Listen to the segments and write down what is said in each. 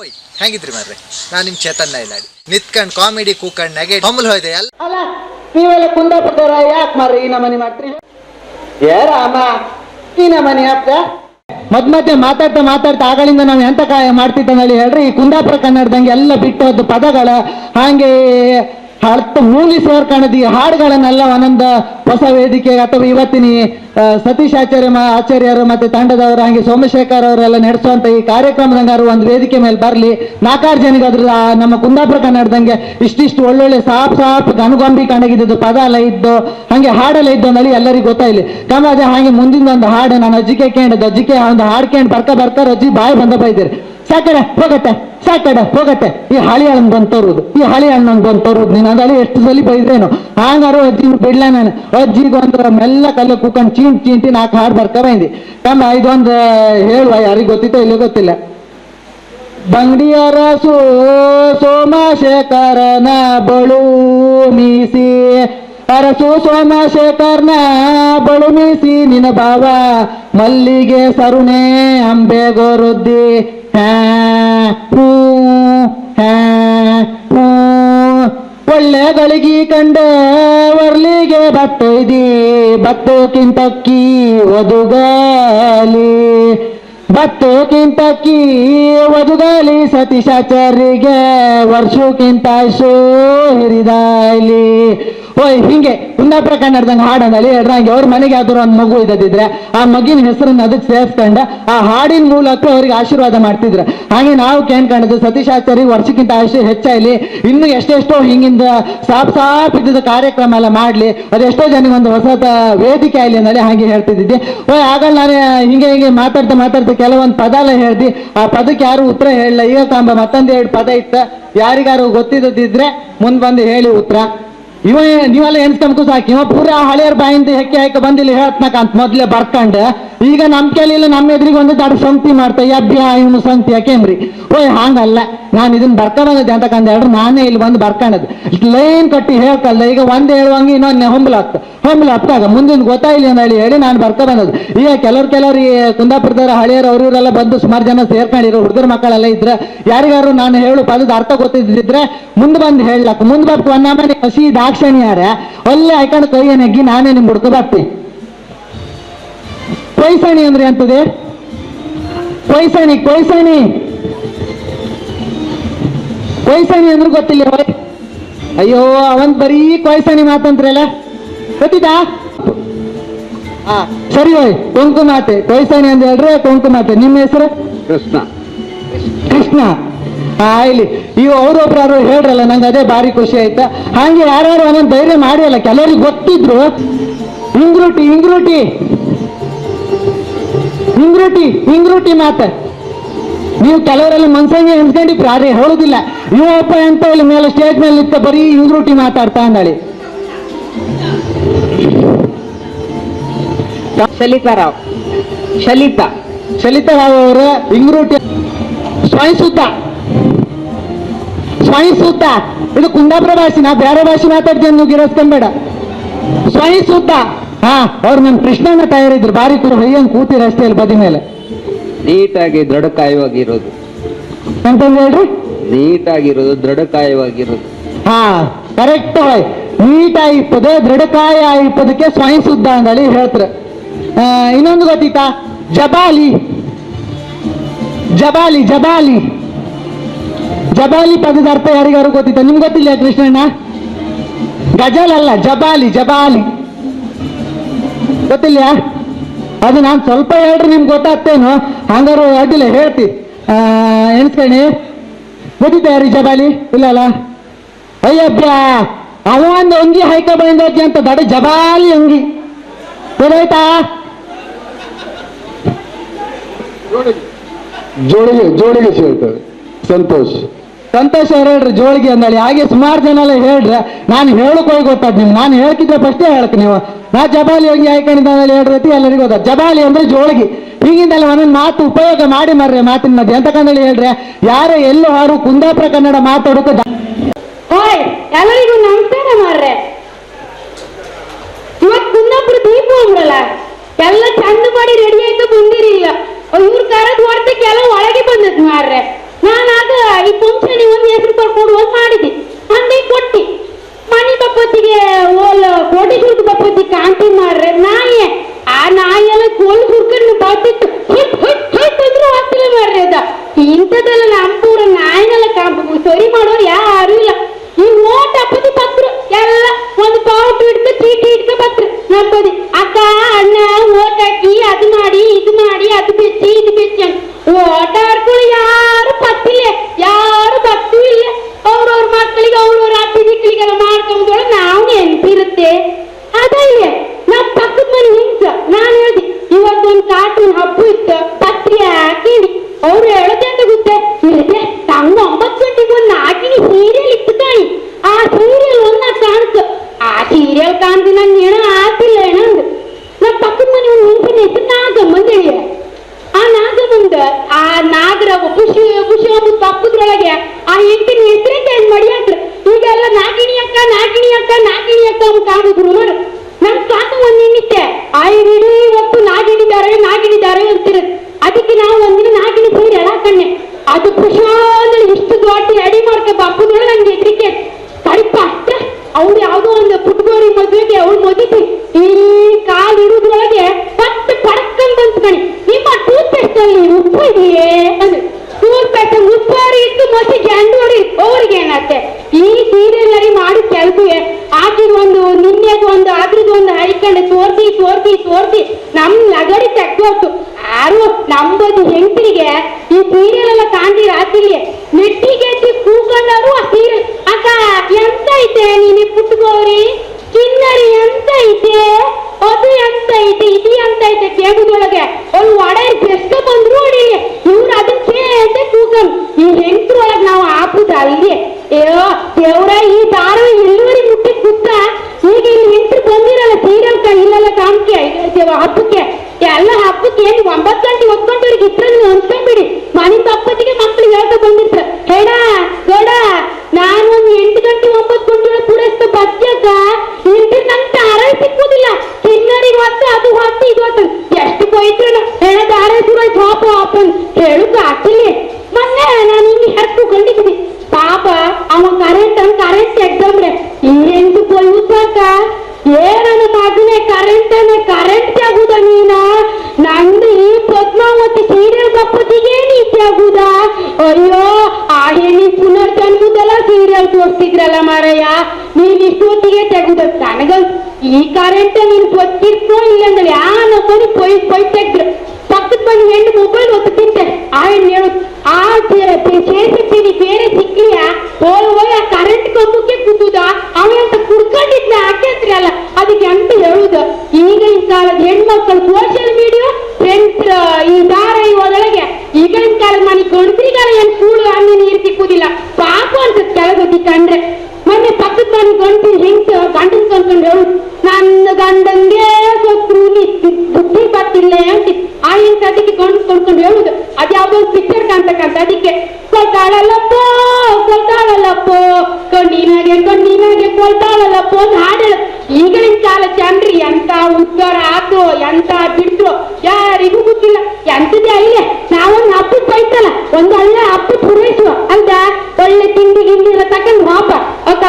ಓಯ್, ಹೆಂಗಿದ್ರಿ ಮಾರ್ರೆ? ನಾನು ನಿಮ್ ಚೇತನ್ ಇಲ್ಲಾಡಿ ನಿತ್ಕಂಡ್ ಕಾಮಿಡಿ ಕೂಕಂಡ್ ನಗೆ ಹೊಮ್ಮಲ್ ಹೋಯ್ದೆ, ಅಲ್ಲ? ಅಲ್ಲ, ನೀವೆಲ್ಲ ಕುಂದಾಪುರ ಯಾಕೆ ಮಾರ್ರಿ ಈ ನಮನಿ ಮಾಡ್ತೀರಿ? ಏ ರಾಮ, ಈ ನಮನಿ ಅಪ್ಪ ಮದ್ ಮಧ್ಯೆ ಮಾತಾಡ್ತಾ ಮಾತಾಡ್ತಾ ಆಗಳಿಂದ ನಾವು ಎಂತ ಕಾಯ ಮಾಡ್ತಿದ್ದಂದಲ್ಲಿ ಹೇಳ್ರಿ, ಈ ಕುಂದಾಪುರ ಕನ್ನಡದಂಗೆ ಎಲ್ಲ ಬಿಟ್ಟು ಹೋದ ಪದಗಳ, ಹಾಗೆ ಅರ್ಥ ಮೂಲಿ ಸೇರ್ಕೊಂಡಿದ್ದೀವಿ ಹಾಡುಗಳನ್ನೆಲ್ಲ ಒಂದೊಂದು ಹೊಸ ವೇದಿಕೆ ಅಥವಾ ಇವತ್ತಿನ ಸತೀಶ್ ಆಚಾರ್ಯ ಆಚಾರ್ಯರು ಮತ್ತೆ ತಂಡದವರು ಹಾಗೆ ಸೋಮಶೇಖರ್ ಅವರೆಲ್ಲ ನಡೆಸುವಂತ ಈ ಕಾರ್ಯಕ್ರಮದಂಗಾರು ಒಂದು ವೇದಿಕೆ ಮೇಲೆ ಬರಲಿ. ನಾಲ್ಕಾರು ಜನಿಗೆ ಅದ್ರ ನಮ್ಮ ಕುಂದಾಪುರ ಕನ್ನಡದಂಗೆ ಇಷ್ಟಿಷ್ಟು ಒಳ್ಳೊಳ್ಳೆ ಸಾಪ್ ಸಾಪ್ ಗಣಗೊಂಬಿ ಕಣಗಿದ್ದು ಪದ ಎಲ್ಲ ಇದ್ದು, ಹಾಗೆ ಹಾಡೆಲ್ಲ ಇದ್ದು ಅಂದಲ್ಲಿ ಎಲ್ಲರಿಗೂ ಗೊತ್ತಾಯಿಲ್ಲ ಕಮಾದೆ ಹಾಗೆ ಮುಂದಿನ ಒಂದು ಹಾಡು, ನಾನು ಅಜ್ಜಿಕೆ ಕೇಳಿದ್ದು ಅಜ್ಜಿಕೆ ಒಂದು ಹಾಡು ಕೇಳಿ ಬರ್ಕ ಬರ್ಕ ಅಜ್ಜಿ ಬಾಯಿ ಬಂದ ಬೈದಿರಿ. ಸಾಕಡೆ ಹೋಗತ್ತೆ ಸಾಕಡೆ ಹೋಗತ್ತೆ. ಈ ಹಳಿ ಹಣ್ಣು ಬಂದು ತೋರೋದು ಈ ಹಳಿ ಹಣ್ಣು ಬಂದು ತೋರೋದು ನೀನು ಅದಲ್ಲಿ ಎಷ್ಟು ಸಲ ಬೈದ್ರೇನು. ಹಂಗಾರು ಅಜ್ಜಿ ಬಿಡ್ಲ ನಾನು. ಅಜ್ಜಿಗೆ ಒಂದು ಮೆಲ್ಲ ಕಲ್ಲು ಕುಕ್ಕಂಡು ಚೀಂಟ್, ಚೀಂಟಿ ನಾಲ್ಕು ಹಾಡು ಬರ್ಕ ಬಂದಿ. ಕಮ್ಮ ಇದೊಂದು ಹೇಳುವ, ಯಾರಿಗೆ ಗೊತ್ತಿತ್ತೋ ಇಲ್ಲೋ ಗೊತ್ತಿಲ್ಲ. ಬಂಗಡಿಯ ರಾಸು ಸೋಮಶೇಖರನ ಬಳು ಮೀಸಿ ಅರಸು ಸೋಮಶೇಖರ್ನ ಬಳು ಮೀಸಿ ನಿನ ಭಾವ, ಮಲ್ಲಿಗೆ ಸರುಣೆ ಅಂಬೆ ಗೋರುದ್ದಿ. ಹೂ ಹೂ ಒಳ್ಳೆ ಗಳಿಗೆ ಕಂಡ ವರ್ಲಿಗೆ ಬತ್ತೈದಿ ಬತ್ತೋಕ್ಕಿಂತಕ್ಕಿ ಒದುಗಾಲಿ ಬತ್ತೋಕ್ಕಿಂತಕ್ಕಿ ಒದುಗಾಲಿ ಸತೀಶಾಚಾರ್ಯರಿಗೆ ವರ್ಷಕ್ಕಿಂತ ಸೋ ಹಿರಿದಾಯ್ಲಿ. ಓಯ್, ಹಿಂಗೆ ಕುಂದಾಪುರ ಕನ್ನಡದಂಗೆ ಹಾಡಂದಲ್ಲಿ ಹೇಳ್ರಂಗೆ ಅವ್ರ ಮನೆಗೆ ಯಾವ್ದಾರು ಒಂದು ಮಗು ಇದ್ದಿದ್ರೆ ಆ ಮಗಿನ ಹೆಸರನ್ನ ಅದಕ್ಕೆ ಸೇರಿಸ್ಕೊಂಡು ಆ ಹಾಡಿನ ಮೂಲಕ ಅವ್ರಿಗೆ ಆಶೀರ್ವಾದ ಮಾಡ್ತಿದ್ರು. ಹಾಗೆ ನಾವು ಕೇಳ್ಕೊಂಡಿದ್ದು ಸತೀಶ್ ಆಚಾರ್ಯ ವರ್ಷಕ್ಕಿಂತ ಆಶೀರ್ ಹೆಚ್ಚಾಯ್ಲಿ ಇನ್ನು ಎಷ್ಟೆಷ್ಟೋ ಹಿಂಗಿಂದ ಸಾಪ್ ಸಾಪ್ ಇದ್ದಿದ್ದ ಕಾರ್ಯಕ್ರಮ ಎಲ್ಲ ಮಾಡ್ಲಿ ಅದೆಷ್ಟೋ ಜನಕ್ಕೆ ಒಂದು ಹೊಸ ವೇದಿಕೆ ಆಯ್ಲಿ ಅಂದೇಳಿ ಹಾಗೆ ಹೇಳ್ತಿದ್ದೆ ಓಯ್ ಆಗಲ್ಲ ನಾನೇ ಹಿಂಗೆ ಹಿಂಗೆ ಮಾತಾಡ್ತಾ ಮಾತಾಡ್ತಾ ಕೆಲವೊಂದು ಪದ ಎಲ್ಲ ಹೇಳ್ದಿ, ಆ ಪದಕ್ಕೆ ಯಾರು ಉತ್ತರ ಹೇಳಲ್ಲ. ಈಗ ತಾಂಬ ಮತ್ತೊಂದು ಎರಡು ಪದ ಇತ್ತ. ಯಾರಿಗಾರು ಗೊತ್ತಿದ್ದಿದ್ರೆ ಮುಂದೆ ಬಂದು ಹೇಳಿ ಉತ್ತರ. ಇವ ನೀವೆಲ್ಲ ತಮಕು ಸಾಕಿ? ಇವ ಪೂರ ಹಳೆಯರ್ ಬಾಯಿಂದ ಹೆಕ್ಕೆ ಹಾಕಿ ಬಂದಿಲ್ಲ ಹೇಳತ್ನಕ ಅಂತ ಮೊದ್ಲೇ ಬರ್ಕಂಡ. ಈಗ ನಮ್ ಕೇಳಿಲ್ಲ ನಮ್ಮ ಎದುರಿಗೆ ಒಂದು ದಾಡ ಸಂತಿ ಮಾಡ್ತಾ ಯಬ್ಬ್ಯ ಇವನು ಸಂತಿ ಯಾಕೇನ್ರಿ ಓಯ್, ಹಾಂಗಲ್ಲ. ನಾನು ಇದನ್ನ ಬರ್ಕೊಂಬಂದಿದ್ದೆ ಅಂತ ಹೇಳ್ರಿ ನಾನೇ ಇಲ್ಲಿ ಬಂದು ಬರ್ಕೊಂಡದ್ದು ಲೈನ್ ಕಟ್ಟಿ ಹೇಳ್ಕಲ್ಲ ಈಗ ಒಂದ್ ಹೇಳುವಂಗೆ ಇನ್ನೊಂದು ಹೊಂಬಲ ಹೊಂಬಲಾಗ್ತಾಗ ಮುಂದಿನ ಗೊತ್ತಾಯಿಲ್ಲ ಅಂತ ಹೇಳಿ ಹೇಳಿ ನಾನು ಬಂದದ್ ಈಗ ಕೆಲವ್ರು ಕೆಲವ್ರು ಈ ಕುಂದಾಪುರದವ್ರ ಹಳೆಯರು ಅವ್ರು ಇವರೆಲ್ಲ ಬಂದು ಸುಮಾರು ಜನ ಸೇರ್ಕೊಂಡಿರೋ ಹುಡುಗರ ಮಕ್ಕಳೆಲ್ಲ ಇದ್ರೆ ಯಾರಿಗಾರು ನಾನು ಹೇಳು ಪದದ ಅರ್ಥ ಗೊತ್ತಿದ್ದಿದ್ರೆ ಮುಂದೆ ಬಂದು ಹೇಳಕ್ ಮುಂದೆ ಬರ್ತು ಮನೆ ಹಸಿ ದಾಕ್ಷಣಿ ಯಾರ? ಒಳ್ಳೆ ಹಾಕೊಂಡು ಕೈಯ ನೆಗ್ಗಿ ನಾನೇ ನಿಮ್ ಹುಡ್ಕೊ ಬರ್ತೀನಿ ಕೊಯ್ಸಣಿ ಅಂದ್ರೆ ಎಂತದೆ? ಕೊಯ್ಸಣಿ ಕೊಯ್ಸಣಿ ಕೊಯ್ಸಣಿ ಅಂದ್ರೆ ಗೊತ್ತಿಲ್ಲ. ಅಯ್ಯೋ ಅವನ್ ಬರೀ ಕೊಯ್ಸಣಿ ಮಾತಂತ್ರಲ್ಲ ಗೊತ್ತಿದಾ? ಹಾ ಸರಿ ಹೋಯ್ ಕೊಂಕುಮಾತೆ. ಕೊಯ್ಸಣಿ ಅಂತ ಹೇಳ್ರೆ ಕೊಂಕುಮಾತೆ. ನಿಮ್ಮ ಹೆಸರು? ಕೃಷ್ಣ. ಕೃಷ್ಣ. ಇಲ್ಲಿ ಇವು ಅವ್ರೊಬ್ರು ಹೇಳ್ರಲ್ಲ ನಂಗೆ ಅದೇ ಭಾರಿ ಖುಷಿ ಆಯ್ತಾ? ಹಾಗೆ ಯಾರು ಒಂದೊಂದು ಧೈರ್ಯ ಮಾಡಿಯಲ್ಲ ಕೆಲವರಿಗೆ ಗೊತ್ತಿದ್ರು ಇಂಗ್ರುಟಿ ಇಂಗ್ರುಟಿ ಇಂಗ್ರುಟಿ ಇಂಗ್ರುಟಿ ಮಾತ. ನೀವು ಕೆಲವರಲ್ಲಿ ಮನ್ಸಂಗೆ ಎನ್ಸ್ಕೊಂಡಿದ್ರು ಯಾರೇ ಹೇಳುದಿಲ್ಲ. ಇವಪ್ಪ ಅಂತ ಇಲ್ಲಿ ಮೇಲೆ ಸ್ಟೇಜ್ ಮೇಲೆ ನಿಂತ ಬರೀ ಇಂಗ್ರುಟಿ ಮಾತಾಡ್ತಾ ಅಂದಳಿ ಶಲಿತಾರಾವ್ ಶಲಿತಾ. ಶಲಿತಾ ರಾವ್ ಅವರ ಇಂಗ್ರೂಟಿ ಸ್ವಯಂ ಸುದ್ದ ಸ್ವಯಂ ಸೂತ ಇದು ಕುಂದಾಪುರ ಭಾಷೆ ನಾ ಬೇರೆ ಭಾಷೆ ಮಾತಾಡ್ತೀನಿ ನೀವು ಗಿರಸ್ಕೊಂಬೇಡ ಸ್ವಾಯಿ ಸೂತ ಹಾ ಅವ್ರು ನಮ್ ಕೃಷ್ಣನ ತಯಾರಿದ್ರು ಬಾರಿ ಕೂಡ ಹೊಯ್ಯಂಗ್ ಕೂತಿರ ಅಷ್ಟೇ ಇಲ್ಲಿ ಬದಿ ಮೇಲೆ. ನೀಟಾಗಿ ದೃಢಕಾಯವಾಗಿರೋದು ಅಂತಂದ್ ಹೇಳ್ರಿ? ನೀಟಾಗಿರೋದು ದೃಢಕಾಯವಾಗಿರೋದು ಹಾ ಕರೆಕ್ಟ್ ಹೋಯ್. ನೀಟಾಗಿ ಇಪ್ಪದೆ ದೃಢಕಾಯ ಇಪ್ಪದಕ್ಕೆ ಸ್ವಾಯಿ ಸುದ್ದ ಹೇಳಿ ಹೇಳ್ತಾರೆ ಇನ್ನೊಂದು ಗೊತ್ತಿತ್ತಾ? ಜಬಾಲಿ. ಜಬಾಲಿ ಜಬಾಲಿ. ಜಬಾಲಿ ಪದದ ಅರ್ಥ ಯಾರಿಗಾರು ಗೊತ್ತಿತ್ತ ನಿಮ್ಗೆ ಗೊತ್ತಿಲ್ಲ ಕೃಷ್ಣಣ್ಣ? ಗಜಲ್ ಅಲ್ಲ ಜಬಾಲಿ ಜಬಾಲಿ. ಗೊತ್ತಿಲ್ಲ ಅದು ನಾನು ಸ್ವಲ್ಪ ಹೇಳ್ರಿ ನಿಮ್ಗೆ ಗೊತ್ತಾಗ್ತೇನು? ಹಂಗಾರು ಅಡ್ಡಿಲ್ಲ, ಹೇಳ್ತಿ. ಎಣಿಸ್ಕಣಿ. ಗೊತ್ತಿತ್ತ ಯಾರಿ ಜಬಾಲಿ? ಇಲ್ಲ ಅಲ್ಲ ಅಯ್ಯಬ್ಬ್ಯಾ ಅವ ಒಂದು ಅಂಗಿ ಹೈಕ ಬಂದೋಗಿ ಅಂತ ದಡ ಜಬಾಲಿ ಅಂಗಿ. ಗೊತ್ತಾಯ್ತಾ? ಜೋಡಿಗೆ ಜೋಡಿಗೆ ಸೇರ್ತದೆ. ಸಂತೋಷ್. ಸಂತೋಷ್ ಹೇಳ್ರಿ, ಜೋಳಿಗೆ ಅಂದಾಳಿ. ಹಾಗೆ ಸುಮಾರು ಜನ ಎಲ್ಲ ಹೇಳ್ರಿ, ನಾನು ಹೇಳಕ್ ಹೋಗಿ ಗೊತ್ತಾದ್ ನಿಮ್ಗೆ ನಾನು ಹೇಳ್ತಿದ್ರೆ ಫಸ್ಟೇ ಹೇಳಕ್ ನೀವು. ನಾ ಜಬಾಲಿ ಅಂಗಿ ಹಾಕೊಂಡಿದ್ದ ಹೇಳ್ರಿ ಎಲ್ಲರಿಗೂ ಗೊತ್ತ ಜಬಾಲಿ ಅಂದ್ರೆ ಜೋಳಿಗೆ. ಹೀಗಿಂದಲ್ಲ ಒಂದೊಂದು ಮಾತು ಉಪಯೋಗ ಮಾಡಿ ಮಾರ್ರಿ, ಮಾತಿನ ಮಧ್ಯೆ. ಅಂತ ಕಂದಳಿ ಹೇಳ್ರಿ, ಯಾರು ಎಲ್ಲೋ ಹಾರು ಕುಂದಾಪುರ ಕನ್ನಡ ಮಾತಾಡೋಕೆ ಓಯ್, ಎಲ್ಲರಿಗೂ ನಮಸ್ಕಾರ ಮಾರ್ರೆ. ಇವತ್ ಕುಂದಾಪುರ ದೀಪ ಹೋಗ್ರಲ್ಲ ಎಲ್ಲ ಚಂದ ಮಾಡಿ ರೆಡಿ ಆಯ್ತು, ಬಂದಿರಿ ಈಗ. ಇವ್ರ ಕರದ್ ಹೊರತಕ್ಕೆ ಕೆಲವು ಒಳಗೆ ಬಂದದ್ ಮಾರ್ರೆ. ನಾನು ಆಗ ಈ ಫಂಕ್ಷನ್ ಒಂದು ಹೆಸರು ಬರ್ಕೊಂಡು ಒಂದು ಮಾಡಿದ್ದೆ. ಅಂದೇ ಕೊಟ್ಟಿ. ಮನಿ ಬಪ್ಪತ್ತಿಗೆ ಓಲ್ ಕೋಟಿ ಸುರ್ಕ ಬಪ್ಪತ್ತಿ ಕಾಂತಿ ಮಾಡ್ರೆ ನಾಯಿ. ಆ ನಾಯಿ ಎಲ್ಲ ಕೋಲ್ ಸುರ್ಕನ್ನು ಬಾತಿತ್ತು ಹಿಟ್ ಹಿಟ್ ಹಿಟ್ ಅಂದ್ರೂ ವಾಸಿಲ್ಲ ಮಾಡ್ರಿ ಅದ. ಇಂಥದ್ದೆಲ್ಲ ನಮ್ಮೂರ ನಾಯಿನೆಲ್ಲ ಕಾಂಪ, ಸರಿ ಮಾಡೋರು ಯಾರು ಇಲ್ಲ. ಈ ಓಟ್ ಅಪ್ಪದಿ ಪತ್ರು ಎಲ್ಲ ಒಂದು ಪಾವು ಇಡ್ಕ ಚೀಟಿ ಇಡ್ಕ ಪತ್ರ ನಮ್ಮದಿ ಅಕ್ಕ, ಅಣ್ಣ ಓಟ್ ಹಾಕಿ ಅದನ್ನ ಒಂದಿನ ನಾಗಿಣಿ ಸೀರೆ ಎಳಕಣ್ಣೆ ಅದು ಅಂದ್ರೆ ಇಷ್ಟು ದೊಡ್ಡ ಎಡಿ ಮಾಡ್ಕ ಬಾಪುಗಳು ನಂಗೆ ಹೆದರಿಕೆ ಕಡಿಪ ಅಷ್ಟೇ ಅವ್ರು ಯಾವುದೋ ಒಂದು ಪುಟ್ಗೋರಿ ಮದುವೆಗೆ ಅವ್ಳು ಮದುವೆ ಈ ಕಾಲು ಇಡುದ್ರೊಳಗೆ ಪಟ್ಟು ಪಡಕ್ಕಂತ ಬಂತು ಕಣಿ. ನಿಮ್ಮ ಟೂತ್ ಪೇಸ್ಟ್ ಅಲ್ಲಿ ಉಪ್ಪು ಇದೆಯೇ? ಅಂದ್ರೆ ಟೂತ್ ಪೇಸ್ಟ್ ಉಪ್ಪೋರಿ ಇಟ್ಟು ಮತ್ತೆ ಗ್ಯಾಂಡೋರಿ ಅವ್ರಿಗೆ ಏನತ್ತೆ ಈ ಸೀರಿಯಲ್ ಮಾಡಿ ಕೆಲಸವೇ ಆಕಿದ ಒಂದು, ನಿನ್ನೆದು ಒಂದು, ಅದ್ರದ್ದು ಒಂದು ಹೈಕಂಡು ತೋರ್ಸಿ ನಮ್ ನಗಡಿ ತೆಗ್ದೋತು ಯಾರು ನಮ್ಮದು ಹೆಂಗಸರಿಗೆ ಈ ಸೀರಿಯಲ್ ಎಲ್ಲ ಕಾಂತಿ ರಾತ್ರಿ ನೆಟ್ಟಿಗೆ ಕೂಕೊಂಡವರು ಆ ಸೀರಿಯಲ್. ಅಕ್ಕ, ಎಂತ ಐತೆ ನೀನು ಪುಟ್ಟಗೋರಿ? ಕಿನ್ನರಿ ಎಂತ ಐತೆ? ಅದು ಎಂತ ಐತೆ? ಇದು ಎಂತ ಐತೆ ಕೇಗುದೊಳಗೆ ಅವ್ರು ಒಡೆ ಬೆಸ್ಕ ಬಂದ್ರು ನೋಡಿ. ಇವ್ರು ಅದನ್ನ ಕೇಳ್ದೆ ಕೂಕನ್ ಈ ಹೆಂಗಸ್ರೊಳಗೆ ನಾವು ಹಾಕುದ ಅಲ್ಲಿ ಅಯ್ಯೋ, ದೇವ್ರ, ಈ ದಾರ ಇಲ್ಲಿವರೆಗೆ ಮುಟ್ಟಿ ಕೂತ ಈಗ ಇಲ್ಲಿ ಹೆಂಗಸ್ರು ಬಂದಿರಲ್ಲ ಸೀರಿಯಲ್ ಇಲ್ಲೆಲ್ಲ ದೇವ ಹಬ್ಬಕ್ಕೆ. ಎಲ್ಲ ಹಬ್ಬಕ್ಕೆ ಏನು ಒಂಬತ್ತು ಗಂಟೆ ಒತ್ಕೊಂಡವ್ರಿಗೆ ಇದ್ರಲ್ಲಿ ಅನ್ಸ್ಕೊಂಡ್ಬಿಡಿ ಮನೆ ತಪ್ಪತ್ತಿಗೆ ಮಕ್ಳು ಹೇಳ್ತಾ ಬಂದಿರ್ತಾರೆ ಹೇಳ ಬೇಡ ನಾನು ಒಂದು ಎಂಟು ಗಂಟೆ ಒಂಬತ್ತು ಗಂಟೆ ಪೂರೈಸ್ತ ಬಜ್ಜಕ್ಕ ಇಲ್ರಿ ನಂಗೆ ದಾರ ಸಿಕ್ಕುದಿಲ್ಲ ಕಿನ್ನರಿಗೆ ಹೊತ್ತು ಅದು ಹೊತ್ತು ಇದು ಹೊತ್ತು ಎಷ್ಟು ಕೊಯ್ತು ಹೇಳ ದಾರ ಸುರ ಪಾಪ ಅಪ್ಪನ್ ಹೇಳುಕ ಆಗ್ತಿಲ್ಲ ಮೊನ್ನೆ ನಾನು ಹಿಂಗೆ ಹೆತ್ತು ಕಂಡಿದ್ದೀನಿ ಪಾಪ ಅವ ಕರೆಂಟ್ ಅವ್ನು ಕರೆಂಟ್ ಎಕ್ಸಾಮ್ ರೇ ಇನ್ನೆಂಟು ಕೊಯ್ಯುತ್ತಾಕ ಏನನ್ನ ಮಗನೇ ಕರೆಂಟ್ ಕರೆಂಟ್ ಆಗುದ ನೀನ ನಂದು ಈ ಪದ್ಮಾವತಿ ಸೀರಿಯಲ್ ಬಪ್ಪತ್ತಿಗೆ ನೀತಿ ಆಗುದ ಅಯ್ಯೋ ಆ ಹೆಣ್ಣಿ ಪುನರ್ಜನ್ಮದಲ್ಲ ಸೀರಿಯಲ್ ತೋರಿಸ್ತಿದ್ರಲ್ಲ ಮಾರಯ್ಯ ನೀನ್ ಇಷ್ಟೊತ್ತಿಗೆ ತೆಗುದ ನನಗ ಈ ಕರೆಂಟ್ ನೀನ್ ಗೊತ್ತಿರ್ತೋ ಇಲ್ಲ ಅಂದ್ರೆ ಯಾ ನಮ್ಮನಿ ಪೊಯ್ ಪೊಯ್ ತೆಗ್ದ್ರು ಪಕ್ಕದ ಬಂದು ಹೆಣ್ಣು ಮೊಬೈಲ್ ಒತ್ತಿದ್ದೆ ಆ ಹೆಣ್ಣು ಹೇಳು ಆ ಸೇರ್ಸಿರ್ತೀನಿ ಬೇರೆ ಸಿಕ್ಲಿಯಾ ಹೋಲ್ ಹೋಯ್ ಆ ಕರೆಂಟ್ ಕಂಬಕ್ಕೆ ಕೂತುದ ಅವ ಅಂತ ಕುಡ್ಕೊಂಡಿದ್ನ ಹಾಕಿದ್ರಿ ಅಲ್ಲ ಅದಕ್ಕೆ ಅಂತ ಹೇಳುದು ಈಗಿನ ಕಾಲದ ಹೆಣ್ಮಕ್ಳು ಸೋಷಿಯಲ್ ಮೀಡಿಯಾ ಫ್ರೆಂಡ್ಸ್ ಈ ಧಾರಾವಾಹಿ ಒಳಗೆ ಈಗಿನ ಕಾಲದ ಮನೆ ಗಂಡಸ್ರಿಗಾರ ಏನ್ ಕೂಳು ಹಣ್ಣು ನೀರು ಸಿಕ್ಕುದಿಲ್ಲ ಪಾಪ ಅಂತ ಕೆಳಗೊತ್ತಿ ಕಂಡ್ರೆ ಮೊನ್ನೆ ಪಕ್ಕದ ಮನೆ ಗಂಟು ಹೆಂಗ್ಸ ಗಂಡನ್ ಕನ್ಕೊಂಡು ಹೇಳು ನನ್ನ ಗಂಡಂಗೆ ಸತ್ರು ನಿಂತು ಬುದ್ಧಿ ಬರ್ತಿಲ್ಲ ಅಂತ ಆ ಹೆಂಗ್ಸ ಅದಕ್ಕೆ ಗಂಡು ಕೊಂಡ್ಕೊಂಡು ಹೇಳುದು ಅದ್ಯಾವ್ದೋ ಒಂದು ಪಿಕ್ಚರ್ ಕಾಣ್ತಕ್ಕಂತ ಅದಕ್ಕೆ ಕೊಲ್ತಾಳಲ್ಲಪ್ಪೋ ಕೊಲ್ತಾಳಲ್ಲಪ್ಪೋ ಕಣ್ಣಿನಾಗೆ ಕಣ್ಣಿನಾಗೆ ಕೊಲ್ತಾಳಲ್ಲಪ್ಪೋ ಅಂತ ಹಾಡು. ಈಗಿನ ಕಾಲ ಚಂದ್ರಿ ಎಂತ ಉದ್ಧಾರ ಆತು ಎಂತ ಬಿಟ್ರು ಯಾರಿಗೂ ಗೊತ್ತಿಲ್ಲ ಎಂತದೇ ಅಲ್ಲೇ ನಾವೊಂದು ಹಬ್ಬ ಬೈತಲ್ಲ ಒಂದು ಒಳ್ಳೆ ಹಬ್ಬ ಪೂರೈಸುವ ಅಂತ ಒಳ್ಳೆ ತಿಂಡಿ ಗಿಂಡಿ ಎಲ್ಲ ತಗೊಂಡು ಹಾಪ ಅಕ್ಕ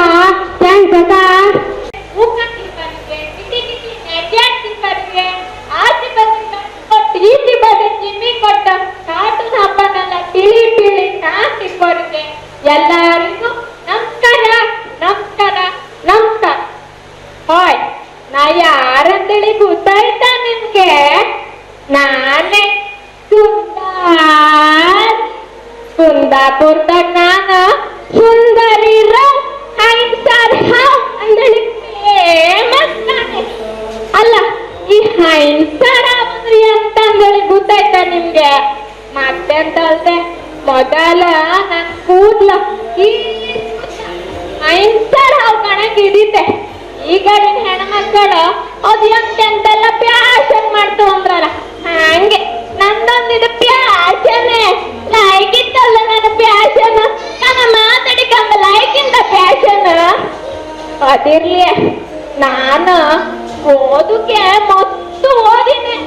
ಹಾವ್ ಅಂದ್ರೆ ಅಂತ ಅಂದೇಳಿ ಗೊತ್ತಾಯ್ತಾ ನಿಮ್ಗೆ? ಮತ್ತೆಂತ ಅಲ್ದೆ ಮೊದಲ ನನ್ ಕೂದ್ಲ. ಹಾವ್ ಕಣಕ್ ಇದಿದ್ದೆ ಈಗಿನ ಹೆಣ್ಮಕ್ಕಳು ಅದು ಎಂತೆಂತೆಲ್ಲ ಪ್ಯಾಶನ್ ಮಾಡ್ತಾವ ಅಂದ್ರಲ್ಲ? ಹಂಗೆ. ನಂದೊಂದಿದು ಪ್ಯಾಶನೇ ಲೈಕ್ ಇತ್ತಲ್ಲ ನನ್ನ ಪ್ಯಾಶನ್ ನನ್ನ ಲೈಕ್ ಇಂದ ಪ್ಯಾಶನ್ ಅದಿರ್ಲಿ. ನಾನು ಓದುಕೆ ಮತ್ತು ಓದಿನಿ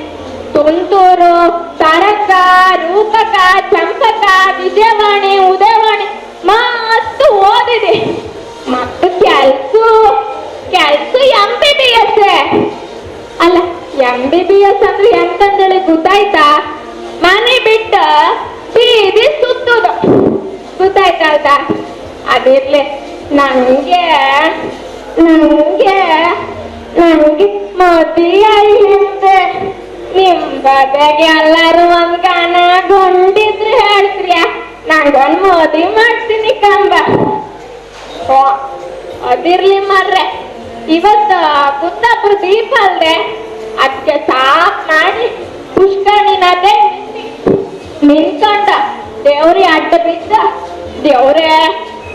ತುಂತೂರು ತರಕ ರೂಪಕ, ಚಂಪಕ, ವಿಜಯವಾಣಿ, ಉದಯವಾಣಿ, ಮಸ್ತ್ ಓದಿದೆ. ಮತ್ತು ಕೆಲ್ಸು, ಕೆಲ್ಸ ಎಂ ಬಿ ಬಿ ಎಸ್ ಅಲ್ಲ ಎಂ ಬಿ ಬಿ ಎಸ್ ಅಂದ್ರೆ ಎಂತಂದೇಳಿ ಗೊತ್ತಾಯ್ತಾ? ಮನೆ ಬಿಟ್ಟ ಬೀದಿ ಸುತ್ತುದು. ಗೊತ್ತಾಯ್ತಾ ಅದಿರ್ಲಿ ನಂಗೆ ನಂಗೆ ನಂಗೆ ಮದುವೆಯಾಗಿ ಹಿಂದೆ ನಿಮ್ ಬದಗೆ ಎಲ್ಲಾರು ಒಂದ್ ಗಾನ ಗೊಂಡಿದ್ರೆ ಹೇಳ್ತೀಯ ನಂಗೊಂದ್ ಮದುವೆ ಮಾಡ್ತೀನಿ ಕಂಬ. ಓ, ಅದಿರ್ಲಿ ಮಾರ್ರೆ. ಇವತ್ತ ಕುಂದಾಪುರ ದೀಪ ಅಲ್ದೆ? ಅದಕ್ಕೆ ಸಾಕ್ ಮಾಡಿ ಪುಷ್ಕರಣಿ ನದೆ ನಿಂತ್ಕೊಂಡ. ದೇವ್ರಿ ಅಡ್ಡ ಬಿದ್ದ. ದೇವ್ರೇ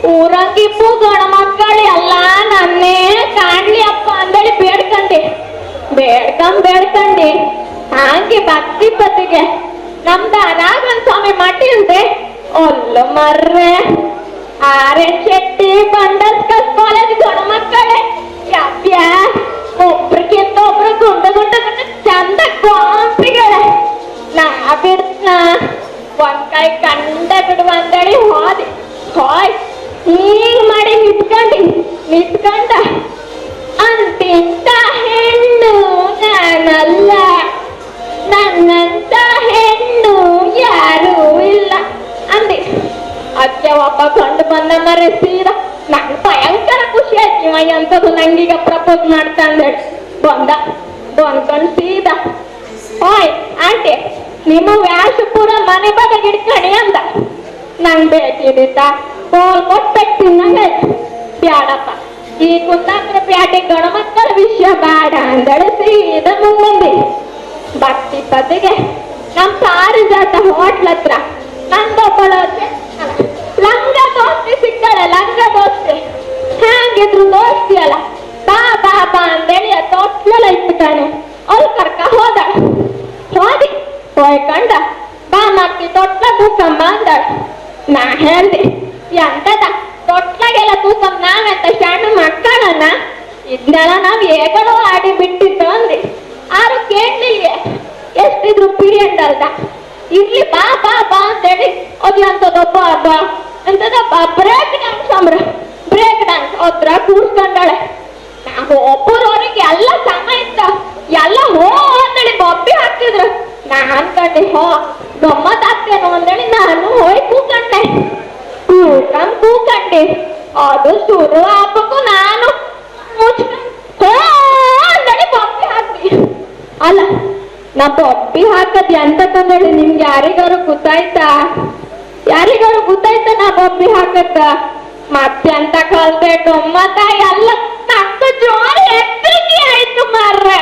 ಊರಂಗಿಪ್ಪು ಗಣ ಮಕ್ಕಳು ಎಲ್ಲ ನನ್ನೇ ಕಾಣ್ಲಿ ಅಪ್ಪ ಅಂದೇಳಿ ಬೇಡ್ಕಂಡಿ ಬೇಡ್ಕೊಂಡ್ ಬೇಡ್ಕಂಡಿ ಹಾಗೆ ಭಕ್ತಿ ಬದಿಗೆ ನಮ್ದ ನಾಗನ್ ಸ್ವಾಮಿ ಮಠ ಇಲ್ದೆ ಒಲ್ಲು ಮರ್ರೆ ಆರ್ ಎನ್ ಶೆಟ್ಟಿ ಬಂಡಸ್ಕಸ್ ಕಾಲೇಜ್ ಗಣ ಮಕ್ಕಳೇ ಯಾಪ್ಯ ಒಬ್ರಿಗಿಂತ ಒಬ್ರು ಗುಂಡ ಗುಂಡ ಗುಂಡ ಚಂದ ಗಾಂಪಿಗಳೇ ನಾ ಬಿಡ್ನ ಒಂದ್ ಕೈ ಕಂಡ ಬಿಡು ಒಂದಳಿ ಹೋದಿ ಹೋಯ್ ಹೀಗ್ ಮಾಡಿ ನಿಂತ್ಕೊಂಡಿ, ನಿಂತ್ಕೊಂಡ. ಅಂತಿಂತ ಹೆಣ್ಣು ನಾನಲ್ಲ. ನನ್ನಂತ ಹೆಣ್ಣು ಯಾರೂ ಇಲ್ಲ. ಅಂದೆ ಅದಕ್ಕೆ ಒಬ್ಬ ಕಂಡು ಬಂದ ಮರೆ ಸೀದಾ. ನಂಗೆ ಭಯಂಕರ ಖುಷಿ ಆಯ್ತು ಮೈ ಎಂತದು ನಂಗೀಗ ಪ್ರಪೋಸ್ ಮಾಡ್ತಾ ಬಂದ ಬಂದ್ಕೊಂಡು ಸೀದಾ. ಓಯ್, ಆಂಟಿ, ನಿಮ್ಮ ವ್ಯಾಸ ಪೂರ ಮನೆ ಬದಗಿಡ್ಕಣಿ ಅಂದ. ನಂಗೆ ಬೇಕಿದ್ದ ಕೋಲ್ ಕೊಟ್ಟು ನಂಗೆ ಬ್ಯಾಡಪ್ಪ. ಈ ಕುಂದಾಪುರ ಪ್ಯಾಟೆ ಗಣಮಕ್ಕಳ ವಿಷಯ ಬೇಡ ಅಂದಳು ಸೀದಾ ಮುಂದೆ ಭಕ್ತಿ ಪದಿಗೆ ನಮ್ ಪಾರಿಜಾತ ಹೋಟ್ಲ ಹತ್ರ ನಂದೊಬ್ಬಳ ಲಂಗ ದೋಸ್ತಿ ಸಿಕ್ಕಳ ಲಂಗ ದೋಸ್ತಿ ಹ್ಯಾಂಗಿದ್ರು ದೋಸ್ತಿ ಅಲ್ಲ ಬಾ ಬಾ ಬಾ ಅಂತೇಳಿ ಆ ತೊಟ್ಲೆಲ್ಲ ಇಟ್ಬಿಟ್ಟಾನೆ ಅವ್ಳು ಕರ್ಕ ಹೋದ ಹೋದಿ ಹೋಯ್ಕಂಡ ಬಾ ಮಕ್ಕಿ ತೊಟ್ಲ ತೂಕಮ್ಮ ಅಂದಳು. ನಾ ಹೇಳ್ದೆ ಎಂತದ ತೊಟ್ಲಾಗೆಲ್ಲ ತೂಕಮ್ಮ ನಾವೆಂತ ಸಣ್ಣ ಮಕ್ಕಳನ್ನ? ಇದನ್ನೆಲ್ಲ ನಾವ್ ಹೇಗಡೋ ಆಡಿ ಬಿಟ್ಟಿದ್ದು ಅಂದೆ. ಆರು ಕೇಳಲಿಲ್ಲ ಎಷ್ಟಿದ್ರು ಪೀರಿಯಡ್ ಅಲ್ದ ಇರ್ಲಿ ಬಾ ಬಾ ಬಾ ಅಂತೇಳಿ ಅದು ಎಂತದಪ್ಪ ಬಾ ಎಂತದಪ್ಪ ಬ್ರೇಕ್ ಡ್ಯಾನ್ಸ್ ಅಂಬ್ರ ಬ್ರೇಕ್ ಡ್ಯಾನ್ಸ್ ಅದ್ರ ಕೂರ್ಸ್ಕೊಂಡಾಳೆ. ನಾವು ಒಬ್ಬರವ್ರಿಗೆ ಎಲ್ಲ ಸಮ ಇತ್ತ ಎಲ್ಲ ಹೋ ಅಂತೇಳಿ ಬೊಬ್ಬಿ ಹಾಕ್ತಿದ್ರು ನಾ ಅನ್ಕೊಂಡೆ ಹೋ, ಗಮ್ಮತ್ ಆಗ್ತೇನೋ ಅಂತೇಳಿ ನಾನು ಹೋಯ್ ಕೂಕಂಡೆ. ಕೂಕಂಡ್ ಕೂಕಂಡೆ. ಅದು ಶುರು ಹಾಕಕ್ಕೂ ನಾನು ಮುಚ್ಕೊಂಡ್ ಹಾಕಿ ಅಲ್ಲ, ನಾ ಬೊಬ್ಬಿ ಹಾಕದ್ ತಂದೇಳಿ ನಿಮ್ಗೆ ಯಾರಿಗಾರು ಗೊತ್ತಾಯ್ತಾ? ಯಾರಿಗಾರು ಗೊತ್ತಾಯ್ತ ನಾ ಬೊಬ್ಬಿ ಹಾಕತ್ತ ಮತ್ತೆ ಅಂತ ಕಲ್ಬೇಕು ಗಮ್ಮತ್ತ ಎಲ್ಲ ತಕ್ಕ ಜೋರ್ ಎತ್ತಿ ಆಯ್ತು ಮಾರ್ರೆ.